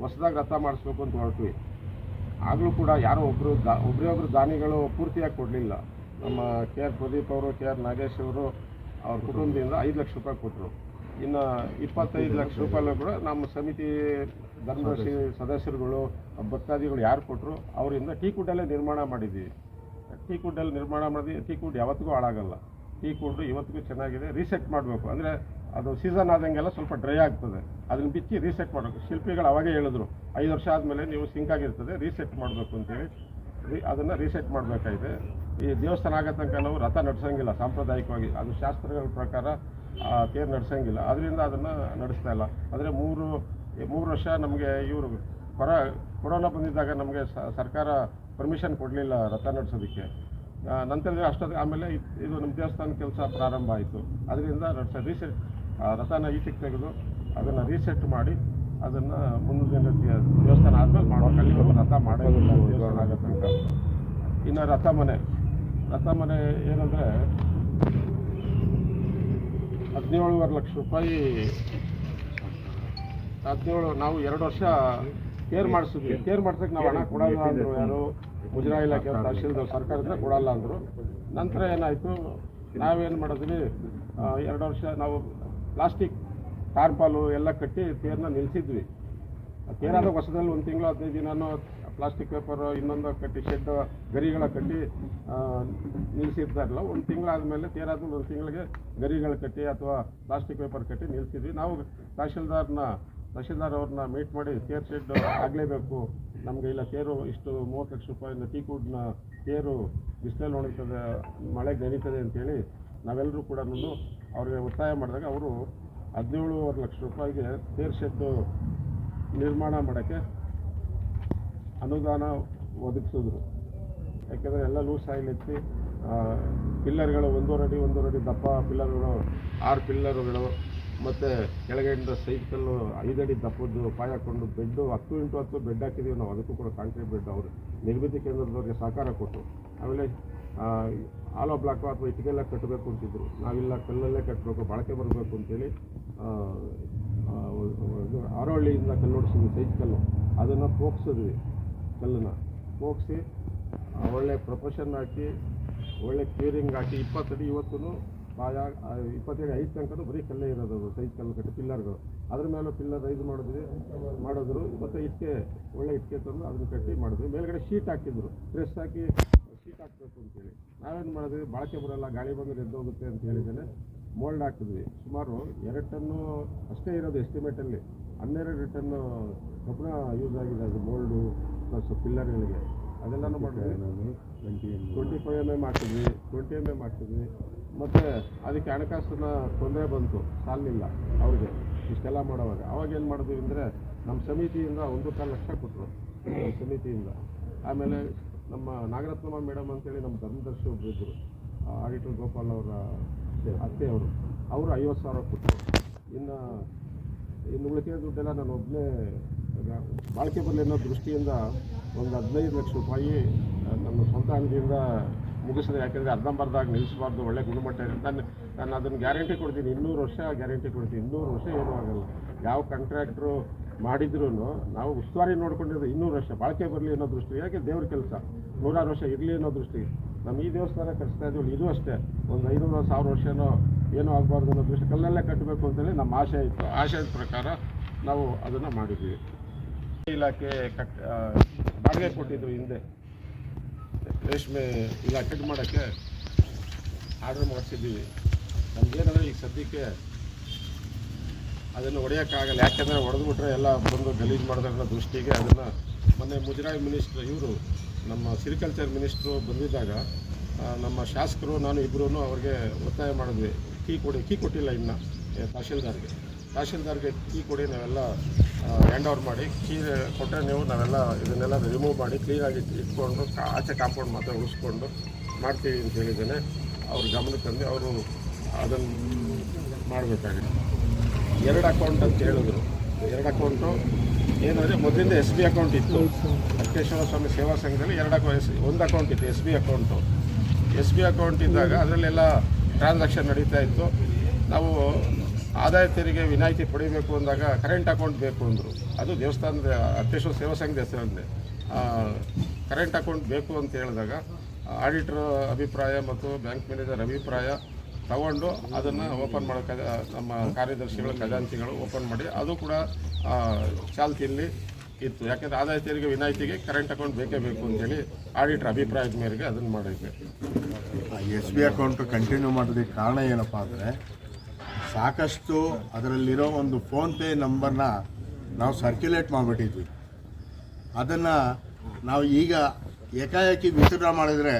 ಹೊಸದಾಗಿ ರಥ ಮಾಡಿಸ್ಬೇಕು ಅಂತ ಹೊರಟ್ವಿ. ಆಗಲೂ ಕೂಡ ಯಾರೋ ಒಬ್ಬರು ದಾ ಒಬ್ಬರೇ ಒಬ್ಬರು ದಾನಿಗಳು ಪೂರ್ತಿಯಾಗಿ ಕೊಡಲಿಲ್ಲ. ನಮ್ಮ ಕೆ ಆರ್ ಪ್ರದೀಪ್ ಅವರು, ಕೆ ಆರ್ ನಾಗೇಶ್ ಅವರು ಅವ್ರ ಕುಟುಂಬದಿಂದ ಐದು ಲಕ್ಷ ರೂಪಾಯಿ ಕೊಟ್ಟರು ಇನ್ನು ಇಪ್ಪತ್ತೈದು ಲಕ್ಷ ರೂಪಾಯಿ ಕೂಡ ನಮ್ಮ ಸಮಿತಿ ಧರ್ಮದರ್ಶಿ ಸದಸ್ಯರುಗಳು, ಭಕ್ತಾದಿಗಳು ಯಾರು ಕೊಟ್ಟರು ಅವರಿಂದ ಟೀ ಕುಡ್ಡಲ್ಲೇ ನಿರ್ಮಾಣ ಮಾಡಿದ್ದೀವಿ ಟೀ ಕುಡ್ಡಲ್ಲಿ ನಿರ್ಮಾಣ ಮಾಡಿದ್ವಿ. ಟೀ ಕುಡ್ ಯಾವತ್ತಿಗೂ ಹಾಳಾಗಲ್ಲ. ಟೀ ಕುಡ್ಡು ಇವತ್ತಿಗೂ ಚೆನ್ನಾಗಿದೆ. ರೀಸೆಟ್ ಮಾಡಬೇಕು. ಅಂದರೆ ಅದು ಸೀಸನ್ ಆದಂಗೆಲ್ಲ ಸ್ವಲ್ಪ ಡ್ರೈ ಆಗ್ತದೆ. ಅದನ್ನ ಬಿಚ್ಚಿ ರೀಸೆಟ್ ಮಾಡಬೇಕು. ಶಿಲ್ಪಿಗಳು ಅವಾಗೇ ಹೇಳಿದ್ರು, ಐದು ವರ್ಷ ಆದಮೇಲೆ ನೀವು ಸಿಂಕ್ ಆಗಿರ್ತದೆ ರೀಸೆಟ್ ಮಾಡಬೇಕು ಅಂತೇಳಿ. ರೀ, ಅದನ್ನು ರೀಸೆಟ್ ಮಾಡಬೇಕಾಗಿದೆ ಈ ದೇವಸ್ಥಾನ ಆಗೋ ತನಕ ನಾವು ರಥ ನಡೆಸಂಗಿಲ್ಲ, ಸಾಂಪ್ರದಾಯಿಕವಾಗಿ. ಅದು ಶಾಸ್ತ್ರಗಳ ಪ್ರಕಾರ ತೇರು ನಡೆಸಂಗಿಲ್ಲ. ಅದರಿಂದ ಅದನ್ನು ನಡೆಸ್ತಾ ಇಲ್ಲ. ಆದರೆ ಮೂರು ಮೂರು ವರ್ಷ ನಮಗೆ ಇವರು ಕೊರ, ಕೊರೋನಾ ಬಂದಿದ್ದಾಗ ನಮಗೆ ಸರ್ಕಾರ ಪರ್ಮಿಷನ್ ಕೊಡಲಿಲ್ಲ ರಥ ನಡೆಸೋದಕ್ಕೆ. ನಂತರ ಅಷ್ಟೊತ್ತಿಗೆ ಆಮೇಲೆ ಇದು ನಮ್ಮ ದೇವಸ್ಥಾನ ಕೆಲಸ ಪ್ರಾರಂಭ ಆಯಿತು. ಅದರಿಂದ ನಡೆಸ ರೀಸೆಟ್ ರಥನ ಈಚೆಗೆ ತೆಗೆದು ಅದನ್ನು ರೀಸೆಟ್ ಮಾಡಿ ಅದನ್ನು ಮುಂದಿನ ದೇವಸ್ಥಾನ ಆದಮೇಲೆ ಮಾಡ್ಬೇಕು. ಅಲ್ಲಿವರೆಗೂ ರಥ ಮಾಡೋದಿಲ್ಲ ದೇವಸ್ಥಾನ ಆಗೋ ತನಕ ಇನ್ನು ರಥ ಮನೆ. ರಥ ಮನೆ ಏನಂದರೆ ಹದಿನೇಳುವರೆ ಲಕ್ಷ ರೂಪಾಯಿ ಹದಿನೇಳು ನಾವು ಎರಡು ವರ್ಷ ಕೇರ್ ಮಾಡಿಸಿದ್ವಿ. ಕೇರ್ ಮಾಡ್ಸಕ್ಕೆ ನಾವು ಹಣ ಕೊಡಲ್ಲ ಅಂದರು ಯಾರು. ಮುಜರಾಯಿ ಇಲಾಖೆ ತಹಶೀಲ್ದಾರ್ ಸರ್ಕಾರದಿಂದ ಕೊಡಲ್ಲ ಅಂದರು. ನಂತರ ಏನಾಯಿತು? ನಾವೇನು ಮಾಡಿದ್ವಿ? ಆ, ಎರಡು ವರ್ಷ ನಾವು ಪ್ಲಾಸ್ಟಿಕ್ ಟಾರ್ಪಾಲು ಎಲ್ಲ ಕಟ್ಟಿ ತೇರನ್ನ ನಿಲ್ಲಿಸಿದ್ವಿ ತೇರಾದ ವರ್ಷದಲ್ಲಿ ಒಂದು ತಿಂಗಳು ಹದಿನೈದು ದಿನನೂ ಪ್ಲಾಸ್ಟಿಕ್ ಪೇಪರ್ ಇನ್ನೊಂದು ಕಟ್ಟಿ, ಶೆಡ್, ಗರಿಗಳ ಕಟ್ಟಿ ನಿಲ್ಲಿಸಿರ್ತಾರಲ್ಲ ಒಂದು ತಿಂಗಳಾದಮೇಲೆ ತೇರಾದ್ರೂ ಒಂದು ತಿಂಗಳಿಗೆ ಗರಿಗಳು ಕಟ್ಟಿ ಅಥವಾ ಪ್ಲಾಸ್ಟಿಕ್ ಪೇಪರ್ ಕಟ್ಟಿ ನಿಲ್ಲಿಸಿದ್ವಿ ನಾವು ತಹಶೀಲ್ದಾರ್ನ, ತಹಶೀಲ್ದಾರ್ ಅವ್ರನ್ನ ಮೀಟ್ ಮಾಡಿ ತೇರ್ ಶೆಡ್ ಆಗಲೇಬೇಕು. ನಮಗೆ ಇಲ್ಲ ತೇರು ಇಷ್ಟು ಮೂವತ್ತು ಲಕ್ಷ ರೂಪಾಯಿನ ಟೀ ಕೂಡ್ನ ತೇರು ಬಿಸಿಲಲ್ಲಿ ಒಣಗ್ತದೆ, ಮಳೆ ಗಣಿತದೆ ಅಂತೇಳಿ ನಾವೆಲ್ಲರೂ ಕೂಡ ಅವ್ರಿಗೆ ಒತ್ತಾಯ ಮಾಡಿದಾಗ ಅವರು ಹದಿನೇಳುವರೆ ಲಕ್ಷ ರೂಪಾಯಿಗೆ ತೇರ್ ನಿರ್ಮಾಣ ಮಾಡೋಕ್ಕೆ ಅನುದಾನ ಒದಗಿಸಿದ್ರು. ಯಾಕೆಂದರೆ ಎಲ್ಲ ಲೂಸ್ ಆಯಿಲ್ ಪಿಲ್ಲರ್ಗಳು ಒಂದೂವರೆ ಅಡಿ ಒಂದೂವರೆ ಅಡಿ ದಪ್ಪ ಪಿಲ್ಲರ್ಗಳು, ಆರು ಪಿಲ್ಲರ್ಗಳು, ಮತ್ತು ಕೆಳಗಡೆಯಿಂದ ಸೈಕಲ್ಲು ಐದಡಿ ದಪ್ಪದ್ದು, ಪಾಯ ಹಾಕ್ಕೊಂಡು ಬೆಡ್ಡು, ಹತ್ತು ಇಂಟು ಹತ್ತು ಬೆಡ್ ಹಾಕಿದ್ದೀವಿ ನಾವು. ಅದಕ್ಕೂ ಕೂಡ ಕಾಂಕ್ರೀಟ್ ಬೆಡ್ ಅವರು. ನಿರ್ಮಿತಿ ಕೇಂದ್ರದವ್ರಿಗೆ ಸಹಕಾರ ಕೊಟ್ಟು ಆಮೇಲೆ ಆಲೋ ಬ್ಲಾಕು ಅಥವಾ ಇಟ್ಟಿಗೆಲ್ಲ ಕಟ್ಟಬೇಕು ಅಂತಿದ್ರು. ನಾವಿಲ್ಲ ಕಲ್ಲಲ್ಲೇ ಕಟ್ಟಬೇಕು ಬಾಳಿಕೆ ಬರಬೇಕು ಅಂತೇಳಿ ಆರೋಳಿಯಿಂದ ಆ, ಇದು ಆರೋಹಳ್ಳಿಯಿಂದ ಕಲ್ಲು ಹೊಡಿಸಿದ್ವಿ ಸೈಜ್ ಕಲ್ಲು. ಅದನ್ನು ಪೋಕ್ಸಿದ್ವಿ ಕಲ್ಲನ್ನು. ಪೋಕ್ಸಿ ಒಳ್ಳೆ ಪ್ರೊಫೆಷನ್ ಹಾಕಿ ಒಳ್ಳೆ ಕ್ಯೂರಿಂಗ್ ಹಾಕಿ ಇಪ್ಪತ್ತಡಿ ಇವತ್ತು ಆ, ಇಪ್ಪತ್ತೇಳು ಐದು ತನಕ ಬರೀ ಕಲ್ಲೇ ಇರೋದು ಅದು ಸೈಜ್ ಕಲ್ಲು ಕಟ್ಟಿ ಪಿಲ್ಲರ್ಗಳು. ಅದ್ರ ಮೇಲೆ ಪಿಲ್ಲರ್ ಇದು ಮಾಡಿದ್ವಿ ಮಾಡಿದ್ರು. ಮತ್ತು ಇಟ್ಟಿಗೆ ಒಳ್ಳೆ ಇಟ್ಟಿಗೆ ತಂದು ಅದನ್ನು ಕಟ್ಟಿ ಮಾಡಿದ್ವಿ ಮೇಲ್ಗಡೆ ಶೀಟ್ ಹಾಕಿದ್ರು. ಪ್ರೆಸ್ ಹಾಕಿ ಹಾಕಬೇಕು ಅಂತೇಳಿ. ನಾವೇನು ಮಾಡಿದ್ವಿ? ಬಾಳಿಕೆ ಬರೋಲ್ಲ ಗಾಳಿ ಬಂದರೆ ಎದ್ದೋಗುತ್ತೆ ಅಂತ ಹೇಳಿದ್ದೇನೆ. ಮೋಲ್ಡ್ ಹಾಕಿದ್ವಿ. ಸುಮಾರು ಎರಡು ಟನ್ನು ಅಷ್ಟೇ ಇರೋದು ಎಸ್ಟಿಮೇಟಲ್ಲಿ ಹನ್ನೆರಡು ಟನ್ನು ಕಬ್ಬಣ ಯೂಸ್ ಆಗಿದೆ ಅದು ಮೋಲ್ಡು ಪ್ಲಸ್ ಪಿಲ್ಲರ್ಗಳಿಗೆ ಅದೆಲ್ಲನೂ ಮಾಡಿದ್ವಿ. ಟ್ವೆಂಟಿ ಫೈವ್ ಎಂ ಎಂ ಹಾಕಿದ್ವಿ. ಟ್ವೆಂಟಿ ಎಂ ಎಂ ಹಾಕಿದ್ವಿ. ಮತ್ತು ಅದಕ್ಕೆ ಹಣಕಾಸಿನ ತೊಂದರೆ ಬಂತು. ಸಾಲಿಲ್ಲ ಅವ್ರಿಗೆ. ಇಷ್ಟೆಲ್ಲ ಮಾಡೋವಾಗ. ಅವಾಗ ಏನು ಮಾಡಿದ್ವಿ ಅಂದರೆ ನಮ್ಮ ಸಮಿತಿಯಿಂದ ಒಂದು ಕಾಲು ಲಕ್ಷ ಕೊಟ್ಟರು ಸಮಿತಿಯಿಂದ. ಆಮೇಲೆ ನಮ್ಮ ನಾಗರತ್ನಮ್ಮ ಮೇಡಮ್ ಅಂತೇಳಿ ನಮ್ಮ ಧರ್ಮದರ್ಶಿ ಒಬ್ಬರು ಇದ್ದರು ಆಡಿಟರ್ ಗೋಪಾಲ್ ಅವರ ಅತ್ತೆಯವರು. ಅವರು ಐವತ್ತು ಸಾವಿರ ಕೊಟ್ಟರು. ಇನ್ನು ಇನ್ನು ಉಳಿಕೆ ದುಡ್ಡೆಲ್ಲ ನಾನು ಒಬ್ಬನೇ ಬಾಳಿಕೆ ಬರಲಿ ಅನ್ನೋ ದೃಷ್ಟಿಯಿಂದ ಒಂದು ಹದಿನೈದು ಲಕ್ಷ ರೂಪಾಯಿ ನನ್ನ ಸ್ವಂತ ಅಂಗಡಿಯಿಂದ ಮುಗಿಸಿದೆ. ಯಾಕೆಂದರೆ ಅರ್ಧಂಬರ್ಧಾಗಿ ನಿಲ್ಲಿಸಬಾರ್ದು, ಒಳ್ಳೆ ಗುಣಮಟ್ಟ ಇರುತ್ತೆ ನಾನು ನಾನು ಅದನ್ನು ಗ್ಯಾರಂಟಿ ಕೊಡ್ತೀನಿ. ಇನ್ನೂರು ವರ್ಷ ಗ್ಯಾರಂಟಿ ಕೊಡ್ತೀನಿ. ಇನ್ನೂರು ವರ್ಷ ಏನೂ ಆಗಲ್ಲ. ಯಾವ ಕಾಂಟ್ರಾಕ್ಟ್ರು ಮಾಡಿದ್ರು ನಾವು ಉಸ್ತುವಾರಿ ನೋಡ್ಕೊಂಡಿರೋದು ಇನ್ನೂರು ವರ್ಷ, ಬಾಳಿಕೆ ಬರಲಿ ಅನ್ನೋ ದೃಷ್ಟಿ, ಯಾಕೆ ದೇವ್ರ ಕೆಲಸ? ನೂರಾರು ವರ್ಷ ಇರಲಿ ಅನ್ನೋ ದೃಷ್ಟಿಗೆ ನಮ್ಮ ಈ ದೇವಸ್ಥಾನ ಕಟ್ಸ್ತಾ ಇದ್ದೀವಿ, ಇದು ಅಷ್ಟೇ. ಒಂದು ಐನೂರು, ಸಾವಿರ ವರ್ಷನೋ ಏನೋ ಆಗಬಾರ್ದು ಅನ್ನೋ ದೃಷ್ಟಿ. ಕಲ್ಲಲ್ಲೇ ಕಟ್ಟಬೇಕು ಅಂತೇಳಿ ನಮ್ಮ ಆಶೆ ಇತ್ತು. ಆಶಯದ ಪ್ರಕಾರ ನಾವು ಅದನ್ನು ಮಾಡಿದ್ವಿ. ಇಲಾಖೆ ಕಟ್ ಬಾಡಿಗೆ ಕೊಟ್ಟಿದ್ದು ಹಿಂದೆ. ರೇಷ್ಮೆ ಇಲಾಖೆ ಮಾಡೋಕ್ಕೆ ಆರ್ಡ್ರ್ ಮಾಡಿಸಿದ್ದೀವಿ. ನಮಗೇನಂದರೆ ಈಗ ಸದ್ಯಕ್ಕೆ ಅದನ್ನು ಹೊಡೆಯೋಕ್ಕಾಗಲ್ಲ. ಯಾಕೆಂದರೆ ಹೊಡೆದ್ಬಿಟ್ರೆ ಎಲ್ಲ ಬಂದು ಗಲೀಜು ಮಾಡಿದ್ರೆ ದೃಷ್ಟಿಗೆ ಅದನ್ನು ಮೊನ್ನೆ ಮುಜರಾಯಿ ಮಿನಿಸ್ಟ್ರ್ ಇವರು, ನಮ್ಮ ಸಿರಿಕಲ್ಚರ್ ಮಿನಿಸ್ಟ್ರು ಬಂದಿದ್ದಾಗ ನಮ್ಮ ಶಾಸಕರು, ನಾನು ಇಬ್ಬರೂ ಅವ್ರಿಗೆ ಒತ್ತಾಯ ಮಾಡಿದ್ವಿ. ಕೀ ಕೊಡಿ ಕೀ ಕೊಟ್ಟಿಲ್ಲ ಇನ್ನು ತಹಶೀಲ್ದಾರ್ಗೆ. ತಹಶೀಲ್ದಾರ್ಗೆ ಕೀ ಕೊಡಿ, ನಾವೆಲ್ಲ ಹ್ಯಾಂಡ್ ಓವರ್ ಮಾಡಿ ಕೀ ಕೊಟ್ಟರೆ ನೀವು ನಾವೆಲ್ಲ ಇದನ್ನೆಲ್ಲ ರಿಮೂವ್ ಮಾಡಿ ಕ್ಲೀನಾಗಿ ಇಟ್ಕೊಂಡು ಆಚೆ ಕಾಂಪೌಂಡ್ ಮಾತ್ರ ಉಳಿಸ್ಕೊಂಡು ಮಾಡ್ತೀವಿ ಅಂತ ಹೇಳಿದ್ದೇನೆ. ಅವ್ರ ಗಮನಕ್ಕೆ ತಂದು ಅವರು ಅದನ್ನು ಮಾಡಬೇಕಾಗಿದೆ. ಎರಡು ಅಕೌಂಟ್ ಅಂತ ಹೇಳಿದ್ರು. ಎರಡು ಅಕೌಂಟು ಏನಂದರೆ ಮೊದಲಿಂದ ಎಸ್ ಬಿ ಅಕೌಂಟ್ ಇತ್ತು. ಅಂಕೇಶ್ವರ ಸ್ವಾಮಿ ಸೇವಾ ಸಂಘದಲ್ಲಿ ಎರಡು ಅಕೌಂಟ್ ಒಂದು ಅಕೌಂಟ್ ಇತ್ತು S B account S B account ಇದ್ದಾಗ ಅದರಲ್ಲೆಲ್ಲ ಟ್ರಾನ್ಸಾಕ್ಷನ್ ನಡೀತಾ ಇತ್ತು. ನಾವು ಆದಾಯ ತೆರಿಗೆ ವಿನಾಯಿತಿ ಪಡಿಬೇಕು ಅಂದಾಗ ಕರೆಂಟ್ ಅಕೌಂಟ್ ಬೇಕು ಅಂದರು. ಅದು ದೇವಸ್ಥಾನದ ಅಂಕೇಶ್ವರ ಸೇವಾ ಸಂಘದ ಹೆಸರಂದೆ ಕರೆಂಟ್ ಅಕೌಂಟ್ ಬೇಕು ಅಂತ ಹೇಳಿದಾಗ ಆಡಿಟರ್ ಅಭಿಪ್ರಾಯ ಮತ್ತು ಬ್ಯಾಂಕ್ ಮ್ಯಾನೇಜರ್ ಅಭಿಪ್ರಾಯ ತಗೊಂಡು ಅದನ್ನು ಓಪನ್ ಮಾಡೋ ನಮ್ಮ ಕಾರ್ಯದರ್ಶಿಗಳು ಖಜಾಂಚಿಗಳು ಓಪನ್ ಮಾಡಿ, ಅದು ಕೂಡ ಚಾಲ್ತಿಯಲ್ಲಿ ಇತ್ತು. ಯಾಕೆಂದರೆ ಆದಾಯ ತೆರಿಗೆ ವಿನಾಯಿತಿಗೆ ಕರೆಂಟ್ ಅಕೌಂಟ್ ಬೇಕೇ ಬೇಕು ಅಂತೇಳಿ ಆಡಿಟರ್ ಅಭಿಪ್ರಾಯದ ಮೇರೆಗೆ ಅದನ್ನು ಮಾಡಿದ್ವಿ. ಎಸ್ ಬಿ ಅಕೌಂಟ್ ಕಂಟಿನ್ಯೂ ಮಾಡೋದಕ್ಕೆ ಕಾರಣ ಏನಪ್ಪ ಅಂದರೆ, ಸಾಕಷ್ಟು ಅದರಲ್ಲಿರೋ ಒಂದು ಫೋನ್ಪೇ ನಂಬರ್ನ ನಾವು ಸರ್ಕ್ಯುಲೇಟ್ ಮಾಡಿಬಿಟ್ಟಿದ್ವಿ. ಅದನ್ನು ನಾವು ಈಗ ಏಕಾಏಕಿ ವಿತ್ಡ್ರಾ ಮಾಡಿದರೆ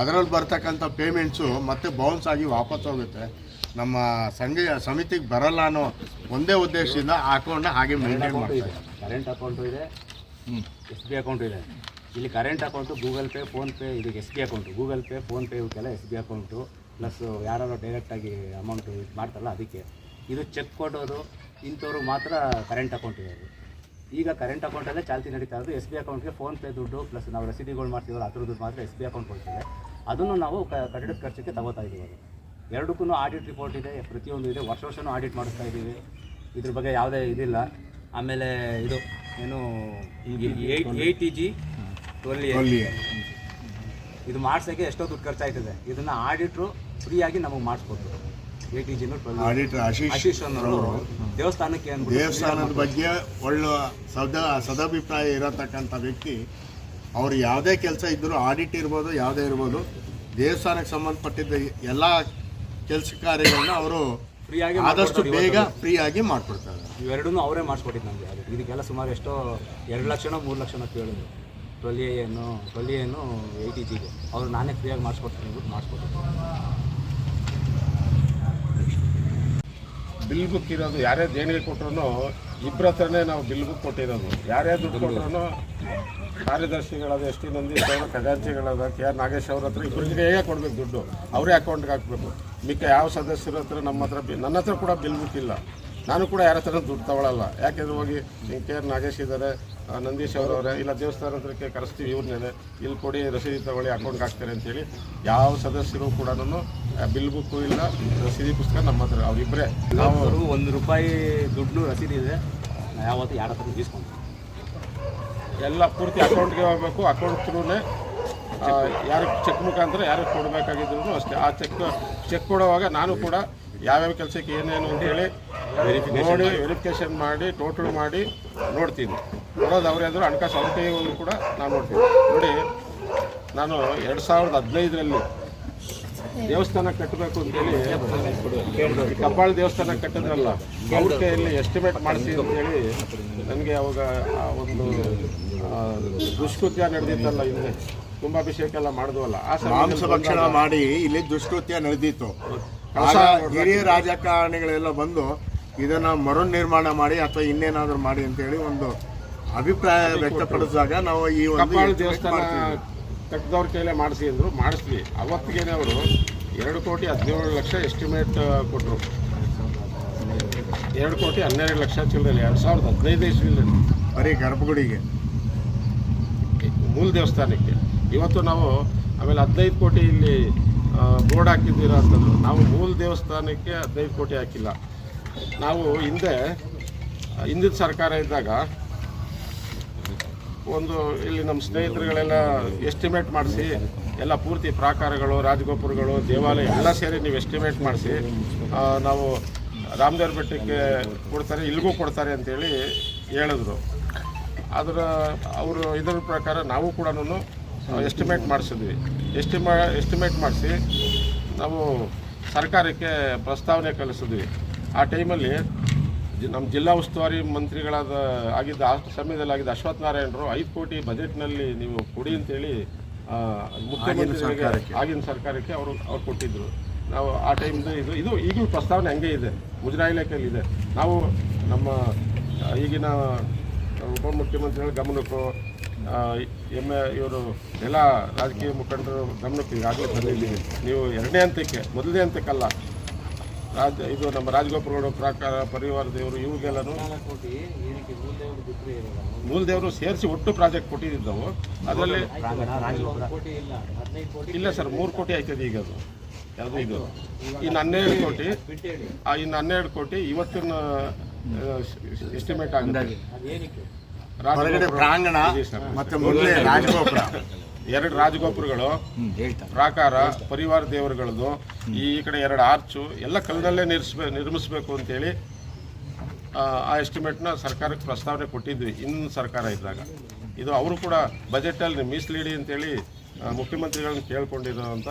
ಅದರಲ್ಲಿ ಬರ್ತಕ್ಕಂಥ ಪೇಮೆಂಟ್ಸು ಮತ್ತೆ ಬೌನ್ಸ್ ಆಗಿ ವಾಪಸ್ ಹೋಗುತ್ತೆ. ನಮ್ಮ ಸಂಘ ಸಮಿತಿಗೆ ಬರಲ್ಲ ಅನ್ನೋ ಒಂದೇ ಉದ್ದೇಶದಿಂದ ಆ ಅಕೌಂಟ್ನ ಹಾಗೆ ಮೇಂಟೈನ್ ಮಾಡ್ತಾರೆ ಕರೆಂಟ್ ಅಕೌಂಟು ಇದೆ. ಎಸ್ ಬಿ ಅಕೌಂಟು ಇದೆ. ಇಲ್ಲಿ current account Google Pay PhonePe ಇದಕ್ಕೆ S B account Google Pay PhonePe ಇವಕ್ಕೆಲ್ಲ ಎಸ್ ಬಿ ಅಕೌಂಟು ಪ್ಲಸ್ ಯಾರು ಡೈರೆಕ್ಟಾಗಿ ಅಮೌಂಟು ಇದು ಮಾಡ್ತಾರಲ್ಲ ಅದಕ್ಕೆ. ಇದು ಚೆಕ್ ಕೊಡೋದು ಇಂಥವ್ರು ಮಾತ್ರ ಕರೆಂಟ್ ಅಕೌಂಟ್ ಇದೆ ಅದು. ಈಗ ಕರೆಂಟ್ ಅಕೌಂಟಲ್ಲೇ ಚಾಲ್ತಿ ನಡೀತಾ ಇರೋದು. ಎಸ್ ಬಿ ಅಕೌಂಟ್ಗೆ ಫೋನ್ಪೇ ದುಡ್ಡು ಪ್ಲಸ್ ನಾವು ರಸೀದಿಗಳು ಮಾಡ್ತೀವಲ್ಲ ಅದ್ರ ದುಡ್ಡು ಮಾತ್ರ ಎಸ್ ಬಿ ಅಕೌಂಟ್ ಕೊಡ್ತೀವಿ. ಅದನ್ನು ನಾವು ಕಟ್ಟಡದ ಖರ್ಚಿಗೆ ತಗೋತಾ ಇದ್ದೀವಿ ಎರಡಕ್ಕೂ ಆಡಿಟ್ ರಿಪೋರ್ಟ್ ಇದೆ ಪ್ರತಿಯೊಂದು ಇದೆ. ವರ್ಷ ವರ್ಷವೂ ಆಡಿಟ್ ಮಾಡಿಸ್ತಾ ಇದ್ದೀವಿ. ಇದ್ರ ಬಗ್ಗೆ ಯಾವುದೇ ಇದಿಲ್ಲ. ಆಮೇಲೆ ಇದು ಏನು ಏಯ್ಟ್ ಟಿ ಜಿ ಟ್ವೆಲ್ ಇದು ಮಾಡ್ಸೋಕ್ಕೆ ಎಷ್ಟೋ ದುಡ್ಡು ಖರ್ಚಾಯ್ತದೆ. ಇದನ್ನು ಆಡಿಟ್ರು ಫ್ರೀಯಾಗಿ ನಮಗೆ ಟ್ವೆಲ್ ಆಡಿಟರ್ ಆಶೀಶ್ ಅನ್ನೋರು ದೇವಸ್ಥಾನಕ್ಕೆ ದೇವಸ್ಥಾನದ ಬಗ್ಗೆ ಒಳ್ಳೆ ಸದಾ ಸದಾಭಿಪ್ರಾಯ ಇರತಕ್ಕಂಥ ವ್ಯಕ್ತಿ. ಅವ್ರು ಯಾವುದೇ ಕೆಲಸ ಇದ್ದರೂ ಆಡಿಟ್ ಇರ್ಬೋದು ಯಾವುದೇ ಇರ್ಬೋದು ದೇವಸ್ಥಾನಕ್ಕೆ ಸಂಬಂಧಪಟ್ಟಿದ್ದ ಎಲ್ಲ ಕೆಲಸ ಕಾರ್ಯಗಳನ್ನ ಅವರು ಫ್ರೀಯಾಗಿ ಆದಷ್ಟು ಬೇಗ ಫ್ರೀ ಆಗಿ ಮಾಡಿಕೊಡ್ತಾರೆ. ಇವೆರಡೂ ಅವರೇ ಮಾಡಿಸ್ಕೊಟ್ಟಿದ್ದು ನಮಗೆ ಅದು ಇದಕ್ಕೆಲ್ಲ ಸುಮಾರು ಎಷ್ಟೋ ಎರಡು ಲಕ್ಷನೋ ಮೂರು ಲಕ್ಷನೋ ಕೇಳಿದ್ರು ಟ್ವೆಲ್ ಏನು ಟ್ವೆಲ್ ಏನು ಏಯ್ಟಿ ಜಿಗೆ ಅವರು ನಾನೇ ಫ್ರೀಯಾಗಿ ಮಾಡಿಸ್ಕೊಡ್ತೀನಿ ಅಂದ್ಬಿಟ್ಟು ಮಾಡಿಸ್ಕೊಟ್ಟಿದ್ದು ಬಿಲ್ ಬುಕ್ ಇರೋದು ಯಾರೇ ದೇಣಿಗೆ ಕೊಟ್ಟರು ಇಬ್ಬರ ಹತ್ರನೇ ನಾವು ಬಿಲ್ ಬುಕ್ ಕೊಟ್ಟಿರೋದು. ಯಾರೇ ದುಡ್ಡು ಕೊಟ್ಟರು ಕಾರ್ಯದರ್ಶಿಗಳಾದ ಎಸ್ ಟಿ ನಂದಿ ಅವರು ಖಜಾಂಚಿಗಳಾದ ಕೆ ಆರ್ ನಾಗೇಶ್ ಅವ್ರ ಹತ್ರ ಇಬ್ಬರಿಗೆ ಕೊಡ್ಬೇಕು ದುಡ್ಡು. ಅವರೇ ಅಕೌಂಟ್ಗೆ ಹಾಕಬೇಕು. ಮಿಕ್ಕ ಯಾವ ಸದಸ್ಯರ ಹತ್ರ ನಮ್ಮ ಹತ್ರ ಬಿ- ನನ್ನ ಹತ್ರ ಕೂಡ ಬಿಲ್ ಬುಕ್ ಇಲ್ಲ ನಾನು ಕೂಡ ಯಾರ ಹತ್ರ ದುಡ್ಡು ತಗೊಳ್ಳಲ್ಲ ಯಾಕೆಂದ್ರೆ ಹೋಗಿ ಕೆ ಆರ್ ನಾಗೇಶ್ ಇದ್ದಾರೆ ನಂದೀಶ್ ಅವರವರೇ ಇಲ್ಲ ದೇವಸ್ಥಾನ ಹತ್ರಕ್ಕೆ ಕರೆಸ್ತೀವಿ ಇವ್ರನ್ನೇ ಇಲ್ಲಿ ಕೊಡಿ ರಸೀದಿ ತಗೊಳ್ಳಿ ಅಕೌಂಟ್ಗೆ ಹಾಕ್ತಾರೆ ಅಂತೇಳಿ ಯಾವ ಸದಸ್ಯರು ಕೂಡ ಬಿಲ್ ಬುಕ್ಕು ಇಲ್ಲ ರಸೀದಿ ಪುಸ್ತಕ ನಮ್ಮ ಹತ್ರ ಅವರಿಬ್ಬರೇ ನಾವು ಅವರು ಒಂದು ರೂಪಾಯಿ ದುಡ್ಡು ರಸೀದಿ ಇದೆ ನಾ ಯಾವತ್ತು ಯಾರ ಹತ್ರ ಇಸ್ಕೊಂಡು ಎಲ್ಲ ಪೂರ್ತಿ ಅಕೌಂಟ್ಗೆ ಹೋಗ್ಬೇಕು ಅಕೌಂಟ್ ಥ್ರೂನೇ ಯಾರಿಗೆ ಚೆಕ್ ಮುಖಾಂತರ ಯಾರಿಗೆ ಕೊಡಬೇಕಾಗಿದ್ರು ಅಷ್ಟೇ. ಆ ಚೆಕ್ ಚೆಕ್ ಕೊಡೋವಾಗ ನಾನು ಕೂಡ ಯಾವ್ಯಾವ ಕೆಲಸಕ್ಕೆ ಏನೇನು ಅಂತೇಳಿ ನೋಡಿ ವೆರಿಫಿಕೇಶನ್ ಮಾಡಿ ಟೋಟಲ್ ಮಾಡಿ ನೋಡ್ತೀನಿ. ನೋಡೋದು ಅವರೇ ಆದರೂ ಹಣಕಾಸು ಅವ್ರ ಕೈ ಕೂಡ ನಾನು ನೋಡ್ತೀನಿ. ನೋಡಿ ನಾನು ಎರಡು ಸಾವಿರದ ಹದಿನೈದರಲ್ಲಿ ದೇವಸ್ಥಾನ ಕಟ್ಟಬೇಕು ಅಂತೇಳಿ ಹೇಳಿ ಕಬ್ಬಾಳ ದೇವಸ್ಥಾನ ಕಟ್ಟಿದ್ರಲ್ಲ ಅವ್ರ ಕೈಯಲ್ಲಿ ಎಸ್ಟಿಮೇಟ್ ಮಾಡಿಸಿ ಅಂತೇಳಿ ನನಗೆ ಅವಾಗ ಆ ಒಂದು ದುಷ್ಕೃತ್ಯ ನಡೆದಿತ್ತಲ್ಲ ಹಿಂದೆ ಕುಂಭಾಭಿಷೇಕ ಎಲ್ಲ ಮಾಡಿದ್ವಲ್ಲ ಆ ಭಕ್ಷಣ ಮಾಡಿ ಇಲ್ಲಿ ದುಷ್ಕೃತ್ಯ ನಡೆದಿತ್ತು. ಹಿರಿಯ ರಾಜಕಾರಣಿಗಳೆಲ್ಲ ಬಂದು ಇದನ್ನ ಮರು ನಿರ್ಮಾಣ ಮಾಡಿ ಅಥವಾ ಇನ್ನೇನಾದ್ರೂ ಮಾಡಿ ಅಂತೇಳಿ ಒಂದು ಅಭಿಪ್ರಾಯ ವ್ಯಕ್ತಪಡಿಸಿದಾಗ ನಾವು ಈ ಒಂದು ದೇವಸ್ಥಾನ ಕಟ್ಟಿದವ್ರ ಕೈಲೇ ಮಾಡಿಸಿ ಅಂದರು ಮಾಡಿಸ್ತೀವಿ ಅವತ್ತಿಗೇನೆ ಅವರು ಎರಡು ಕೋಟಿ ಹದಿನೇಳು ಲಕ್ಷ ಎಸ್ಟಿಮೇಟ್ ಕೊಟ್ಟರು ಎರಡು ಕೋಟಿ ಹನ್ನೆರಡು ಲಕ್ಷ ಚಿಲ್ಲರೆ ಎರಡು ಸಾವಿರದ ಹದಿನೈದು ಇಸ್ವಿಲಿ. ಬರೀ ಗರ್ಭಗುಡಿಗೆ. ಮೂಲ ದೇವಸ್ಥಾನಕ್ಕೆ. ಇವತ್ತು ನಾವು ಆಮೇಲೆ ಹದಿನೈದು ಕೋಟಿ ಇಲ್ಲಿ ಬೋರ್ಡ್ ಹಾಕಿದ್ದೀರಾ ಅಂತಂದ್ರು. ನಾವು ಮೂಲ ದೇವಸ್ಥಾನಕ್ಕೆ ಹದಿನೈದು ಕೋಟಿ ಹಾಕಿಲ್ಲ. ನಾವು ಹಿಂದೆ ಹಿಂದಿನ ಸರ್ಕಾರ ಇದ್ದಾಗ ಒಂದು ಇಲ್ಲಿ ನಮ್ಮ ಸ್ನೇಹಿತರುಗಳೆಲ್ಲ ಎಸ್ಟಿಮೇಟ್ ಮಾಡಿಸಿ, ಎಲ್ಲ ಪೂರ್ತಿ ಪ್ರಾಕಾರಗಳು, ರಾಜಗೋಪುರಗಳು, ದೇವಾಲಯ ಎಲ್ಲ ಸೇರಿ ನೀವು ಎಸ್ಟಿಮೇಟ್ ಮಾಡಿಸಿ ನಾವು ರಾಮದೇವ್ರ ಬೆಟ್ಟಕ್ಕೆ ಕೊಡ್ತಾರೆ, ಇಲ್ಲಿಗೂ ಕೊಡ್ತಾರೆ ಅಂತೇಳಿ ಹೇಳಿದ್ರು. ಅದರ ಅವರು ಇದರ ಪ್ರಕಾರ ನಾವು ಕೂಡ ಎಸ್ಟಿಮೇಟ್ ಮಾಡಿಸಿದ್ವಿ. ಎಸ್ಟಿಮಾ ಎಸ್ಟಿಮೇಟ್ ಮಾಡಿಸಿ ನಾವು ಸರ್ಕಾರಕ್ಕೆ ಪ್ರಸ್ತಾವನೆ ಕಳಿಸಿದ್ವಿ ಆ ಟೈಮಲ್ಲಿ ಜಿ- ನಮ್ಮ ಜಿಲ್ಲಾ ಉಸ್ತುವಾರಿ ಮಂತ್ರಿಗಳಾದ ಆಗಿದ್ದ ಆ ಸಮಯದಲ್ಲಿ ಆಗಿದ್ದ ಅಶ್ವಥ್ ನಾರಾಯಣರು ಐದು ಕೋಟಿ ಬಜೆಟ್ನಲ್ಲಿ ನೀವು ಕೊಡಿ ಅಂತೇಳಿ ಮುಖ್ಯಮಂತ್ರಿ ಮುಖ್ಯಮಂತ್ರಿಗಳಿಗೆ ಆಗಿನ ಸರ್ಕಾರಕ್ಕೆ ಅವರು ಅವ್ರು ಕೊಟ್ಟಿದ್ದರು ನಾವು ಆ ಟೈಮ್ದು ಇದು ಇದು ಈಗಲೂ ಪ್ರಸ್ತಾವನೆ ಹಂಗೆ ಇದೆ. ಮುಜರಾಯಿ ಇಲಾಖೆಯಲ್ಲಿ ಇದೆ. ನಾವು ನಮ್ಮ ಈಗಿನ ಉಪಮುಖ್ಯಮಂತ್ರಿಗಳ ಗಮನಕ್ಕೂ ಎಂ ಇವರು ಎಲ್ಲ ರಾಜಕೀಯ ಮುಖಂಡರು ಗಮನಕ್ಕೆ ಈಗಾಗಲೇ ತಂದಿದ್ದೀವಿ ನೀವು ಎರಡನೇ ಹಂತಕ್ಕೆ ಮೊದಲನೇ ಹಂತಕ್ಕಲ್ಲ ರಾಜ ಇದು ನಮ್ಮ ರಾಜಗೋಪುರಗೌಡ ಪ್ರಾಕಾರ ಪರಿವಾರ ದೇವರು ಇವ್ರಿಗೆಲ್ಲನೂ ಮೂಲ ದೇವರು ಸೇರಿಸಿ ಒಟ್ಟು ಪ್ರಾಜೆಕ್ಟ್ ಕೊಟ್ಟಿದ್ದವು ಅದರಲ್ಲಿ ಇಲ್ಲ ಸರ್ ಮೂರು ಕೋಟಿ ಆಯ್ತದೆ ಈಗ ಅದು. ಯಾವುದು ಇದು? ಇನ್ನು ಹನ್ನೆರಡು ಕೋಟಿ. ಇನ್ನು ಹನ್ನೆರಡು ಕೋಟಿ ಇವತ್ತಿನ ಎಸ್ಟಿಮೇಟ್ ಆಗಿದೆ ಪ್ರಾಂಗಣ ಮತ್ತೆ ರಾಜಗೋಪುರ. ಎರಡು ರಾಜಗೋಪುರಗಳು ಪ್ರಾಕಾರ ಪರಿವಾರ ದೇವರುಗಳದ್ದು ಈ ಕಡೆ ಎರಡು ಆರ್ಚು ಎಲ್ಲ ಕಲ್ಲಿನಲ್ಲೇ ನಿರ್ಸ್ಬೇ ನಿರ್ಮಿಸಬೇಕು ಅಂತೇಳಿ ಆ, ಎಸ್ಟಿಮೇಟ್ನ ಸರ್ಕಾರಕ್ಕೆ ಪ್ರಸ್ತಾವನೆ ಕೊಟ್ಟಿದ್ವಿ ಇನ್ನು ಸರ್ಕಾರ ಇದ್ದಾಗ. ಇದು ಅವರು ಕೂಡ ಬಜೆಟಲ್ಲಿ ಮೀಸಲಿಡಿ ಅಂತೇಳಿ ಮುಖ್ಯಮಂತ್ರಿಗಳನ್ನ ಕೇಳ್ಕೊಂಡಿರೋ ಅಂತ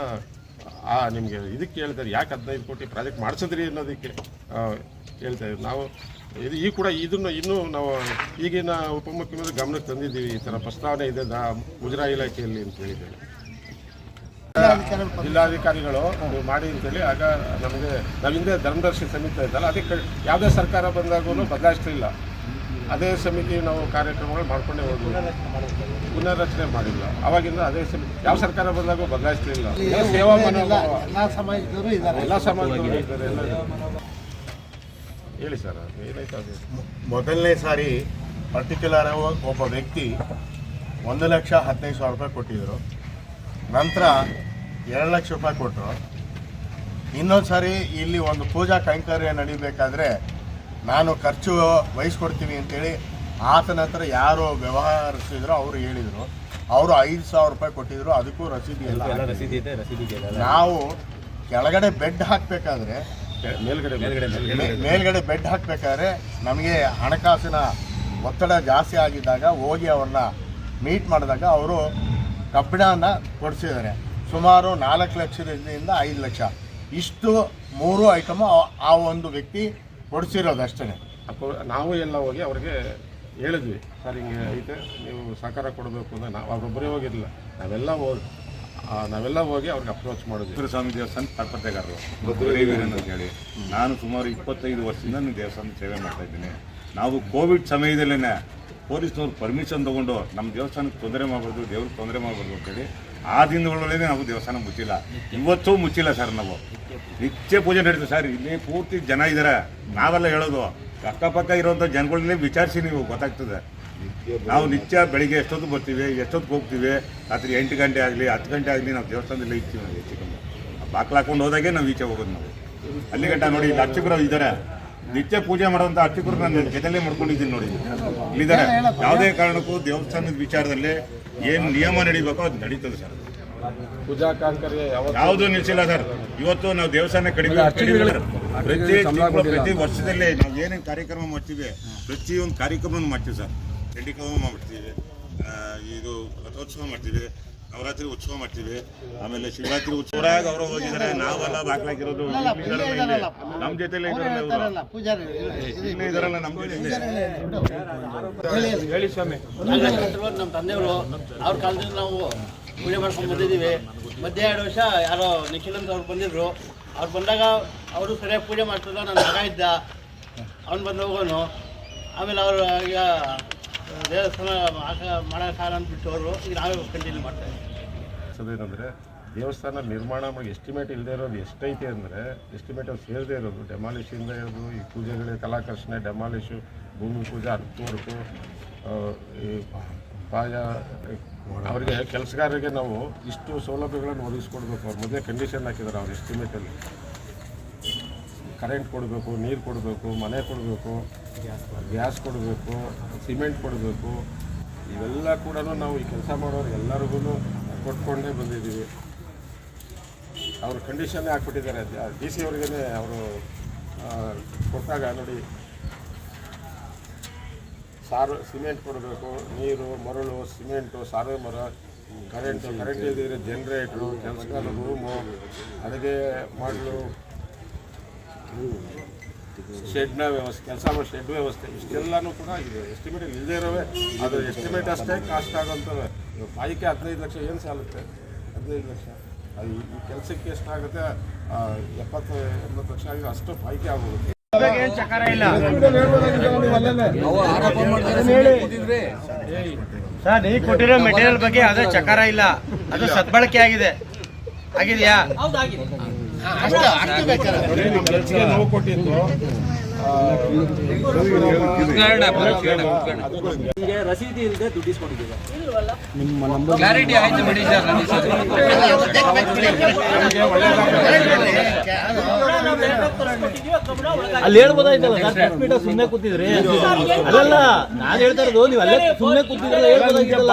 ಆ ನಿಮಗೆ ಇದಕ್ಕೆ ಹೇಳ್ತಾರೆ ಯಾಕೆ ಹದಿನೈದು ಕೋಟಿ ಪ್ರಾಜೆಕ್ಟ್ ಮಾಡಿಸಿದ್ರಿ ಅನ್ನೋದಕ್ಕೆ ಹೇಳ್ತಾ ಇದ್ದೀವಿ ನಾವು ಇದು ಈ ಕೂಡ ಇದನ್ನು ಇನ್ನೂ ನಾವು ಈಗಿನ ಉಪಮುಖ್ಯಮಂತ್ರಿ ಗಮನಕ್ಕೆ ತಂದಿದ್ದೀವಿ. ಈ ಥರ ಪ್ರಸ್ತಾವನೆ ಇದೆ ನಾ ಮುಜರಾಯಿ ಇಲಾಖೆಯಲ್ಲಿ ಅಂತ ಹೇಳಿದ್ದೇವೆ ಜಿಲ್ಲಾಧಿಕಾರಿಗಳು ನೀವು ಮಾಡಿ ಅಂತೇಳಿ ಆಗ ನಮಗೆ ನಮ್ಮಿಂದ ಧರ್ಮದರ್ಶಿ ಸಮಿತಿ ಇದ್ದಲ್ಲ ಅದಕ್ಕೆ ಯಾವುದೇ ಸರ್ಕಾರ ಬಂದಾಗೂ ಬದಲಾಯಿಸಲಿಲ್ಲ. ಅದೇ ಸಮಿತಿ ನಾವು ಕಾರ್ಯಕ್ರಮಗಳು ಮಾಡ್ಕೊಂಡೇ ಹೋದ್ವಿ. ಪುನರ್ರಚನೆ ಮಾಡಿಲ್ಲ. ಅವಾಗಿಂದ ಅದೇ ಸಮಿತಿ ಯಾವ ಸರ್ಕಾರ ಬಂದಾಗೂ ಬದಲಾಯಿಸಲಿಲ್ಲ. ಸೇವಾ ಮನೋಭಾವ ಎಲ್ಲ ಸಮಾಜದವರು ಇದ್ದಾರೆ. ಎಲ್ಲ ಸಮಾಜದವರು ಇದ್ದಾರೆ ಎಲ್ಲ ಹೇಳಿ ಸರ್ ಏನಾಯ್ತು ಅದು ಮೊದಲನೇ ಸಾರಿ ಪರ್ಟಿಕ್ಯುಲರ್ ಒಬ್ಬ ವ್ಯಕ್ತಿ ಒಂದು ಲಕ್ಷ ಹದಿನೈದು ಸಾವಿರ ರೂಪಾಯಿ ಕೊಟ್ಟಿದ್ರು. ನಂತರ ಎರಡು ಲಕ್ಷ ರೂಪಾಯಿ ಕೊಟ್ಟರು ಇನ್ನೊಂದು ಸಾರಿ ಇಲ್ಲಿ ಒಂದು ಪೂಜಾ ಕೈಂಕರ್ಯ ನಡಿಬೇಕಾದ್ರೆ ನಾನು ಖರ್ಚು ವಹಿಸ್ಕೊಡ್ತೀನಿ ಅಂತೇಳಿ ಆತನ ಹತ್ರ ಯಾರು ವ್ಯವಹರಿಸಿದ್ರು ಅವರು ಹೇಳಿದರು. ಅವರು ಐದು ಸಾವಿರ ರೂಪಾಯಿ ಕೊಟ್ಟಿದ್ರು ಅದಕ್ಕೂ ರಸೀದಿ ಎಲ್ಲ. ನಾವು ಕೆಳಗಡೆ ಬೆಡ್ ಹಾಕಬೇಕಾದ್ರೆ ಮೇಲ್ಗಡೆ ಮೇಲ್ಗಡೆ ಬೆಡ್ ಹಾಕಬೇಕಾದ್ರೆ ನಮಗೆ ಹಣಕಾಸಿನ ಒತ್ತಡ ಜಾಸ್ತಿ ಆಗಿದ್ದಾಗ ಹೋಗಿ ಅವ್ರನ್ನ ಮೀಟ್ ಮಾಡಿದಾಗ ಅವರು ಕಬ್ಬಿಣನ ಕೊಡಿಸಿದ್ದಾರೆ. ಸುಮಾರು ನಾಲ್ಕು ಲಕ್ಷದಿಂದ ಐದು ಲಕ್ಷ. ಇಷ್ಟು ಮೂರು ಐಟಮು ಆ ಒಂದು ವ್ಯಕ್ತಿ ಕೊಡಿಸಿರೋದು ಅಷ್ಟೇ ನಾವು ಎಲ್ಲ ಹೋಗಿ ಅವ್ರಿಗೆ ಹೇಳಿದ್ವಿ. ಸರ್ ಹಿಂಗೆ ಐತೆ ನೀವು ಸಹಕಾರ ಕೊಡಬೇಕು ಅಂತ. ನಾವು ಅವ್ರೊಬ್ಬರೇ ಹೋಗಿರಲಿಲ್ಲ. ನಾವೆಲ್ಲ ಹೋಗಿ ನಾವೆಲ್ಲ ಹೋಗಿ ಅವ್ರಿಗೆ ಅಪ್ರೋಚ್ ಮಾಡೋದು. ಸ್ವಾಮಿ ದೇವಸ್ಥಾನ ಗೌರಿವೀರನ್ ಅಂತ ಹೇಳಿ. ನಾನು ಸುಮಾರು ಇಪ್ಪತ್ತೈದು ವರ್ಷದಿಂದ ನಾನು ದೇವಸ್ಥಾನ ಸೇವೆ ಮಾಡ್ತಾ ಇದ್ದೀನಿ. ನಾವು ಕೋವಿಡ್ ಸಮಯದಲ್ಲೇ ಪೊಲೀಸ್ನವ್ರು ಪರ್ಮಿಷನ್ ತೊಗೊಂಡು ನಮ್ಮ ದೇವಸ್ಥಾನಕ್ಕೆ ತೊಂದರೆ ಮಾಡಬಾರ್ದು ದೇವ್ರಿಗೆ ತೊಂದರೆ ಮಾಡಬಾರ್ದು ಅಂತೇಳಿ ಆ ದಿನಗಳಲ್ಲೇ ನಾವು ದೇವಸ್ಥಾನ ಮುಚ್ಚಿಲ್ಲ. ಇವತ್ತೂ ಮುಚ್ಚಿಲ್ಲ ಸರ್ ನಾವು. ನಿತ್ಯ ಪೂಜೆ ನಡೀತದೆ ಸರ್. ಇಲ್ಲಿ ಪೂರ್ತಿ ಜನ ಇದ್ದಾರೆ ನಾವೆಲ್ಲ ಹೇಳೋದು ಅಕ್ಕಪಕ್ಕ ಇರೋಂಥ ಜನಗಳನ್ನೇ ವಿಚಾರಿಸಿ ನೀವು ಗೊತ್ತಾಗ್ತದೆ. ನಾವು ನಿತ್ಯ ಬೆಳಿಗ್ಗೆ ಎಷ್ಟೊತ್ತು ಬರ್ತೀವಿ ಎಷ್ಟೊತ್ತಿಗೆ ಹೋಗ್ತೀವಿ ರಾತ್ರಿ ಎಂಟು ಗಂಟೆ ಆಗಲಿ ಹತ್ತು ಗಂಟೆ ಆಗಲಿ ನಾವು ದೇವಸ್ಥಾನದಲ್ಲಿ ಇರ್ತೀವಿ ನಾವು ಹೆಚ್ಚು ಕಮ್ಮಿ. ಬಾಕ್ಲು ಹಾಕೊಂಡು ಹೋದಾಗೆ ನಾವು ಈಚೆ ಹೋಗೋದು ನಾವು. ಅಲ್ಲಿ ಗಂಟ ನೋಡಿ ಇಲ್ಲಿ ಅರ್ಚಕರು ಇದ್ದಾರೆ. ನಿತ್ಯ ಪೂಜೆ ಮಾಡುವಂಥ ಅರ್ಚಕರು ನಾನು ಜೊತೆಲೇ ಮಾಡ್ಕೊಂಡಿದ್ದೀನಿ ನೋಡಿ. ಇಲ್ಲಿದ್ದಾರೆ. ಯಾವುದೇ ಕಾರಣಕ್ಕೂ ದೇವಸ್ಥಾನದ ವಿಚಾರದಲ್ಲಿ ಏನು ನಿಯಮ ನಡೀಬೇಕೋ ಅದು ನಡೀತದೆ ಸರ್. ಪೂಜಾ ಯಾವುದು ನಿಲ್ಸಿಲ್ಲ ಸರ್. ಇವತ್ತು ನಾವು ದೇವಸ್ಥಾನ ಕಡಿಮೆ ಪ್ರತಿ ಪ್ರತಿ ವರ್ಷದಲ್ಲಿ ನಾವು ಏನೇನು ಕಾರ್ಯಕ್ರಮ ಮಾಡ್ತೀವಿ ಪ್ರತಿಯೊಂದು ಕಾರ್ಯಕ್ರಮ ಮಾಡ್ತೀವಿ ಸರ್. ಚಂಡಿಕರ್ಮ ಮಾಡ್ತೀವಿ ಆ, ಇದು ರಥೋತ್ಸವ ಮಾಡ್ತೀವಿ ನವರಾತ್ರಿ ಉತ್ಸವ ಮಾಡ್ತೀವಿ ಆಮೇಲೆ ಶಿವರಾತ್ರಿ ಉತ್ಸವ ಅವರು ಹೋಗಿದ್ದಾರೆ ನಾವೆಲ್ಲ ದಾಖಲಾಗಿರೋದು ನಮ್ಮ ಜೊತೆಲೇ ಇದಾರಲ್ಲ ನಮ್ಮ ಜೊತೆ ಹೇಳಿ ಸ್ವಾಮಿ. ನಮ್ಮ ತಂದೆಯವರು ಅವ್ರ ಕಾಲದಿಂದ ನಾವು ಪೂಜೆ ಮಾಡ್ಕೊಂಡು ಬಂದಿದ್ದೀವಿ. ಮಧ್ಯ ಎರಡು ವರ್ಷ ಯಾರೋ ನಿಖಿಲ್ ಅಂತ ಅವ್ರು ಬಂದಿದ್ರು. ಅವ್ರು ಬಂದಾಗ ಅವರು ಸರಿಯಾಗಿ ಪೂಜೆ ಮಾಡ್ತಿದ್ದ ನನ್ನ ಮಗ ಇದ್ದ. ಅವ್ನು ಬಂದು ಹೋಗೋನು. ಆಮೇಲೆ ಅವರು ಈಗ ದೇವಸ್ಥಾನ ಮಾಡೋಕ್ಕಾಗಲ್ಲ ಅಂದ್ಬಿಟ್ಟು ಅವರು ಈಗ ನಾವೇ ಕಂಟಿನ್ಯೂ ಮಾಡ್ತಾ ದೇವಸ್ಥಾನ ನಿರ್ಮಾಣ ಮಾಡಿ ಎಸ್ಟಿಮೇಟ್ ಇಲ್ಲದೆ ಇರೋದು ಎಷ್ಟೈತೆ ಅಂದರೆ ಎಸ್ಟಿಮೇಟ್ ಅವ್ರು ಸೇರದೇ ಇರೋದು. ಡೆಮಾಲಿಷಿಂದ ಇರೋದು, ಈ ಪೂಜೆಗಳ ಕಲಾಕರ್ಷಣೆ ಡೆಮಾಲಿಷು ಭೂಮಿ ಪೂಜೆ ಹತ್ತುವರೆಗೂ ಈ ಪಾಯ ಅವರಿಗೆ ಕೆಲಸಗಾರರಿಗೆ ನಾವು ಇಷ್ಟು ಸೌಲಭ್ಯಗಳನ್ನು ಒದಗಿಸ್ಕೊಡ್ಬೇಕು. ಅವ್ರ ಮೊದಲೇ ಕಂಡೀಷನ್ ಹಾಕಿದ್ದಾರೆ ಅವ್ರ ಎಸ್ಟಿಮೇಟಲ್ಲಿ ಕರೆಂಟ್ ಕೊಡಬೇಕು, ನೀರು ಕೊಡಬೇಕು, ಮನೆ ಕೊಡಬೇಕು. ಗ್ಯಾಸ್ ಕೊಡಬೇಕು. ಸಿಮೆಂಟ್ ಕೊಡಬೇಕು ಇವೆಲ್ಲ ಕೂಡ ನಾವು ಈ ಕೆಲಸ ಮಾಡೋರು ಎಲ್ಲರಿಗೂ ಕೊಟ್ಕೊಂಡೇ ಬಂದಿದ್ದೀವಿ. ಅವ್ರ ಕಂಡೀಷನ್ನೇ ಹಾಕ್ಬಿಟ್ಟಿದ್ದಾರೆ. ಡಿ ಸಿ ಅವ್ರಿಗೇ ಅವರು ಕೊಟ್ಟಾಗ ನೋಡಿ. ಸಾರು ಸಿಮೆಂಟ್ ಕೊಡಬೇಕು, ನೀರು, ಮರಳು ಸಿಮೆಂಟು ಸಾರು, ಮರ ಕರೆಂಟು ಕರೆಂಟ್ ಇದ್ದಿದ್ರೆ ಜನ್ರೇಟ್ರು ಕೆಲಸಗಾರ ರೂಮು ಅಡುಗೆ, ಮಾಡಲು. ಶೆಡ್ನ ವ್ಯವಸ್ಥೆ ಕೆಲಸ ಮಾಡೋ ಶೆಡ್ ವ್ಯವಸ್ಥೆ ಇಷ್ಟೆಲ್ಲನೂ ಕೂಡ ಇದೆ. ಎಸ್ಟಿಮೇಟ್ ಇಲ್ಲದೇ ಇರೋವೆ. ಅದು ಎಸ್ಟಿಮೇಟ್ ಅಷ್ಟೇ ಕಾಸ್ಟ್ ಆಗೋಂಥವೆ. ಇವಾಗ ಬಾಯಿಗೆ ಹದಿನೈದು ಲಕ್ಷ ಏನು ಸಾಲುತ್ತೆ? ಹದಿನೈದು ಲಕ್ಷ. ಅದು ಈ- ಕೆಲಸಕ್ಕೆ ಎಷ್ಟಾಗುತ್ತೆ? ಎಪ್ಪತ್ತು ಎಂಬತ್ತು ಲಕ್ಷ ಆಗಿದೆ ಅಷ್ಟು ಬಾಯಿಗೆ ಆಗೋಗುತ್ತೆ. ಸರ್ ನೀವು ಕೊಟ್ಟಿರೋ ಮೆಟೀರಿಯಲ್ ಬಗ್ಗೆ ಅದೇ ಚಕಾರ ಇಲ್ಲ. ಅದು ಸದ್ಬಳಕೆ ಆಗಿದೆ. ಆಗಿದೆಯಾ? ಹೆಚ್ಚಿಗೆ ನೋವು ಕೊಟ್ಟಿದ್ದು ರಸೀದಿ ಇಲ್ಲದೆ ದುಡ್ಡು ಇಸ್ಕೊಂಡಿದ್ದೀವಿ ಅಲ್ಲಿ ಹೇಳ್ಬೋದಾಯ್ತಲ್ಲ ಸರ್ ಮೀಟ್ ಸುಮ್ಮನೆ ಕೂತಿದ್ರಿ. ಅಲ್ಲಲ್ಲ ನಾನು ಹೇಳ್ತಾ ಇರೋದು ನೀವು ಅಲ್ಲೇ ಸುಮ್ಮನೆ ಕೂತಿದ್ರಲ್ಲ ಹೇಳ್ಬೋದಾಗಿತ್ತಲ್ಲ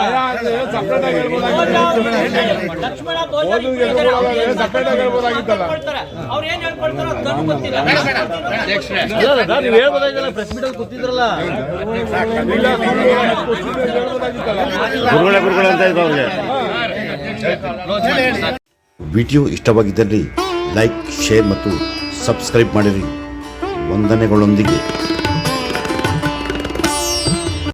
ಅಲ್ಲ ಸರ್ ನೀವು ಹೇಳ್ಬೋದಾಗಿತ್ತಲ್ಲ ಪ್ರೆಸ್ ಮೀಟ್ ಅಲ್ಲಿ ಕೂತಿದ್ರಲ್ಲ. ಗುರುಗಳೇ ಗುರುಗಳೇ ಅಂತ ಇದ್ರು ಅವ್ರಿಗೆ. ವಿಡಿಯೋ ಇಷ್ಟವಾಗಿದ್ದಲ್ಲಿ ಲೈಕ್ ಶೇರ್ ಮತ್ತು ಸಬ್ಸ್ಕ್ರೈಬ್ ಮಾಡಿರಿ. ವಂದನೆಗಳೊಂದಿಗೆ.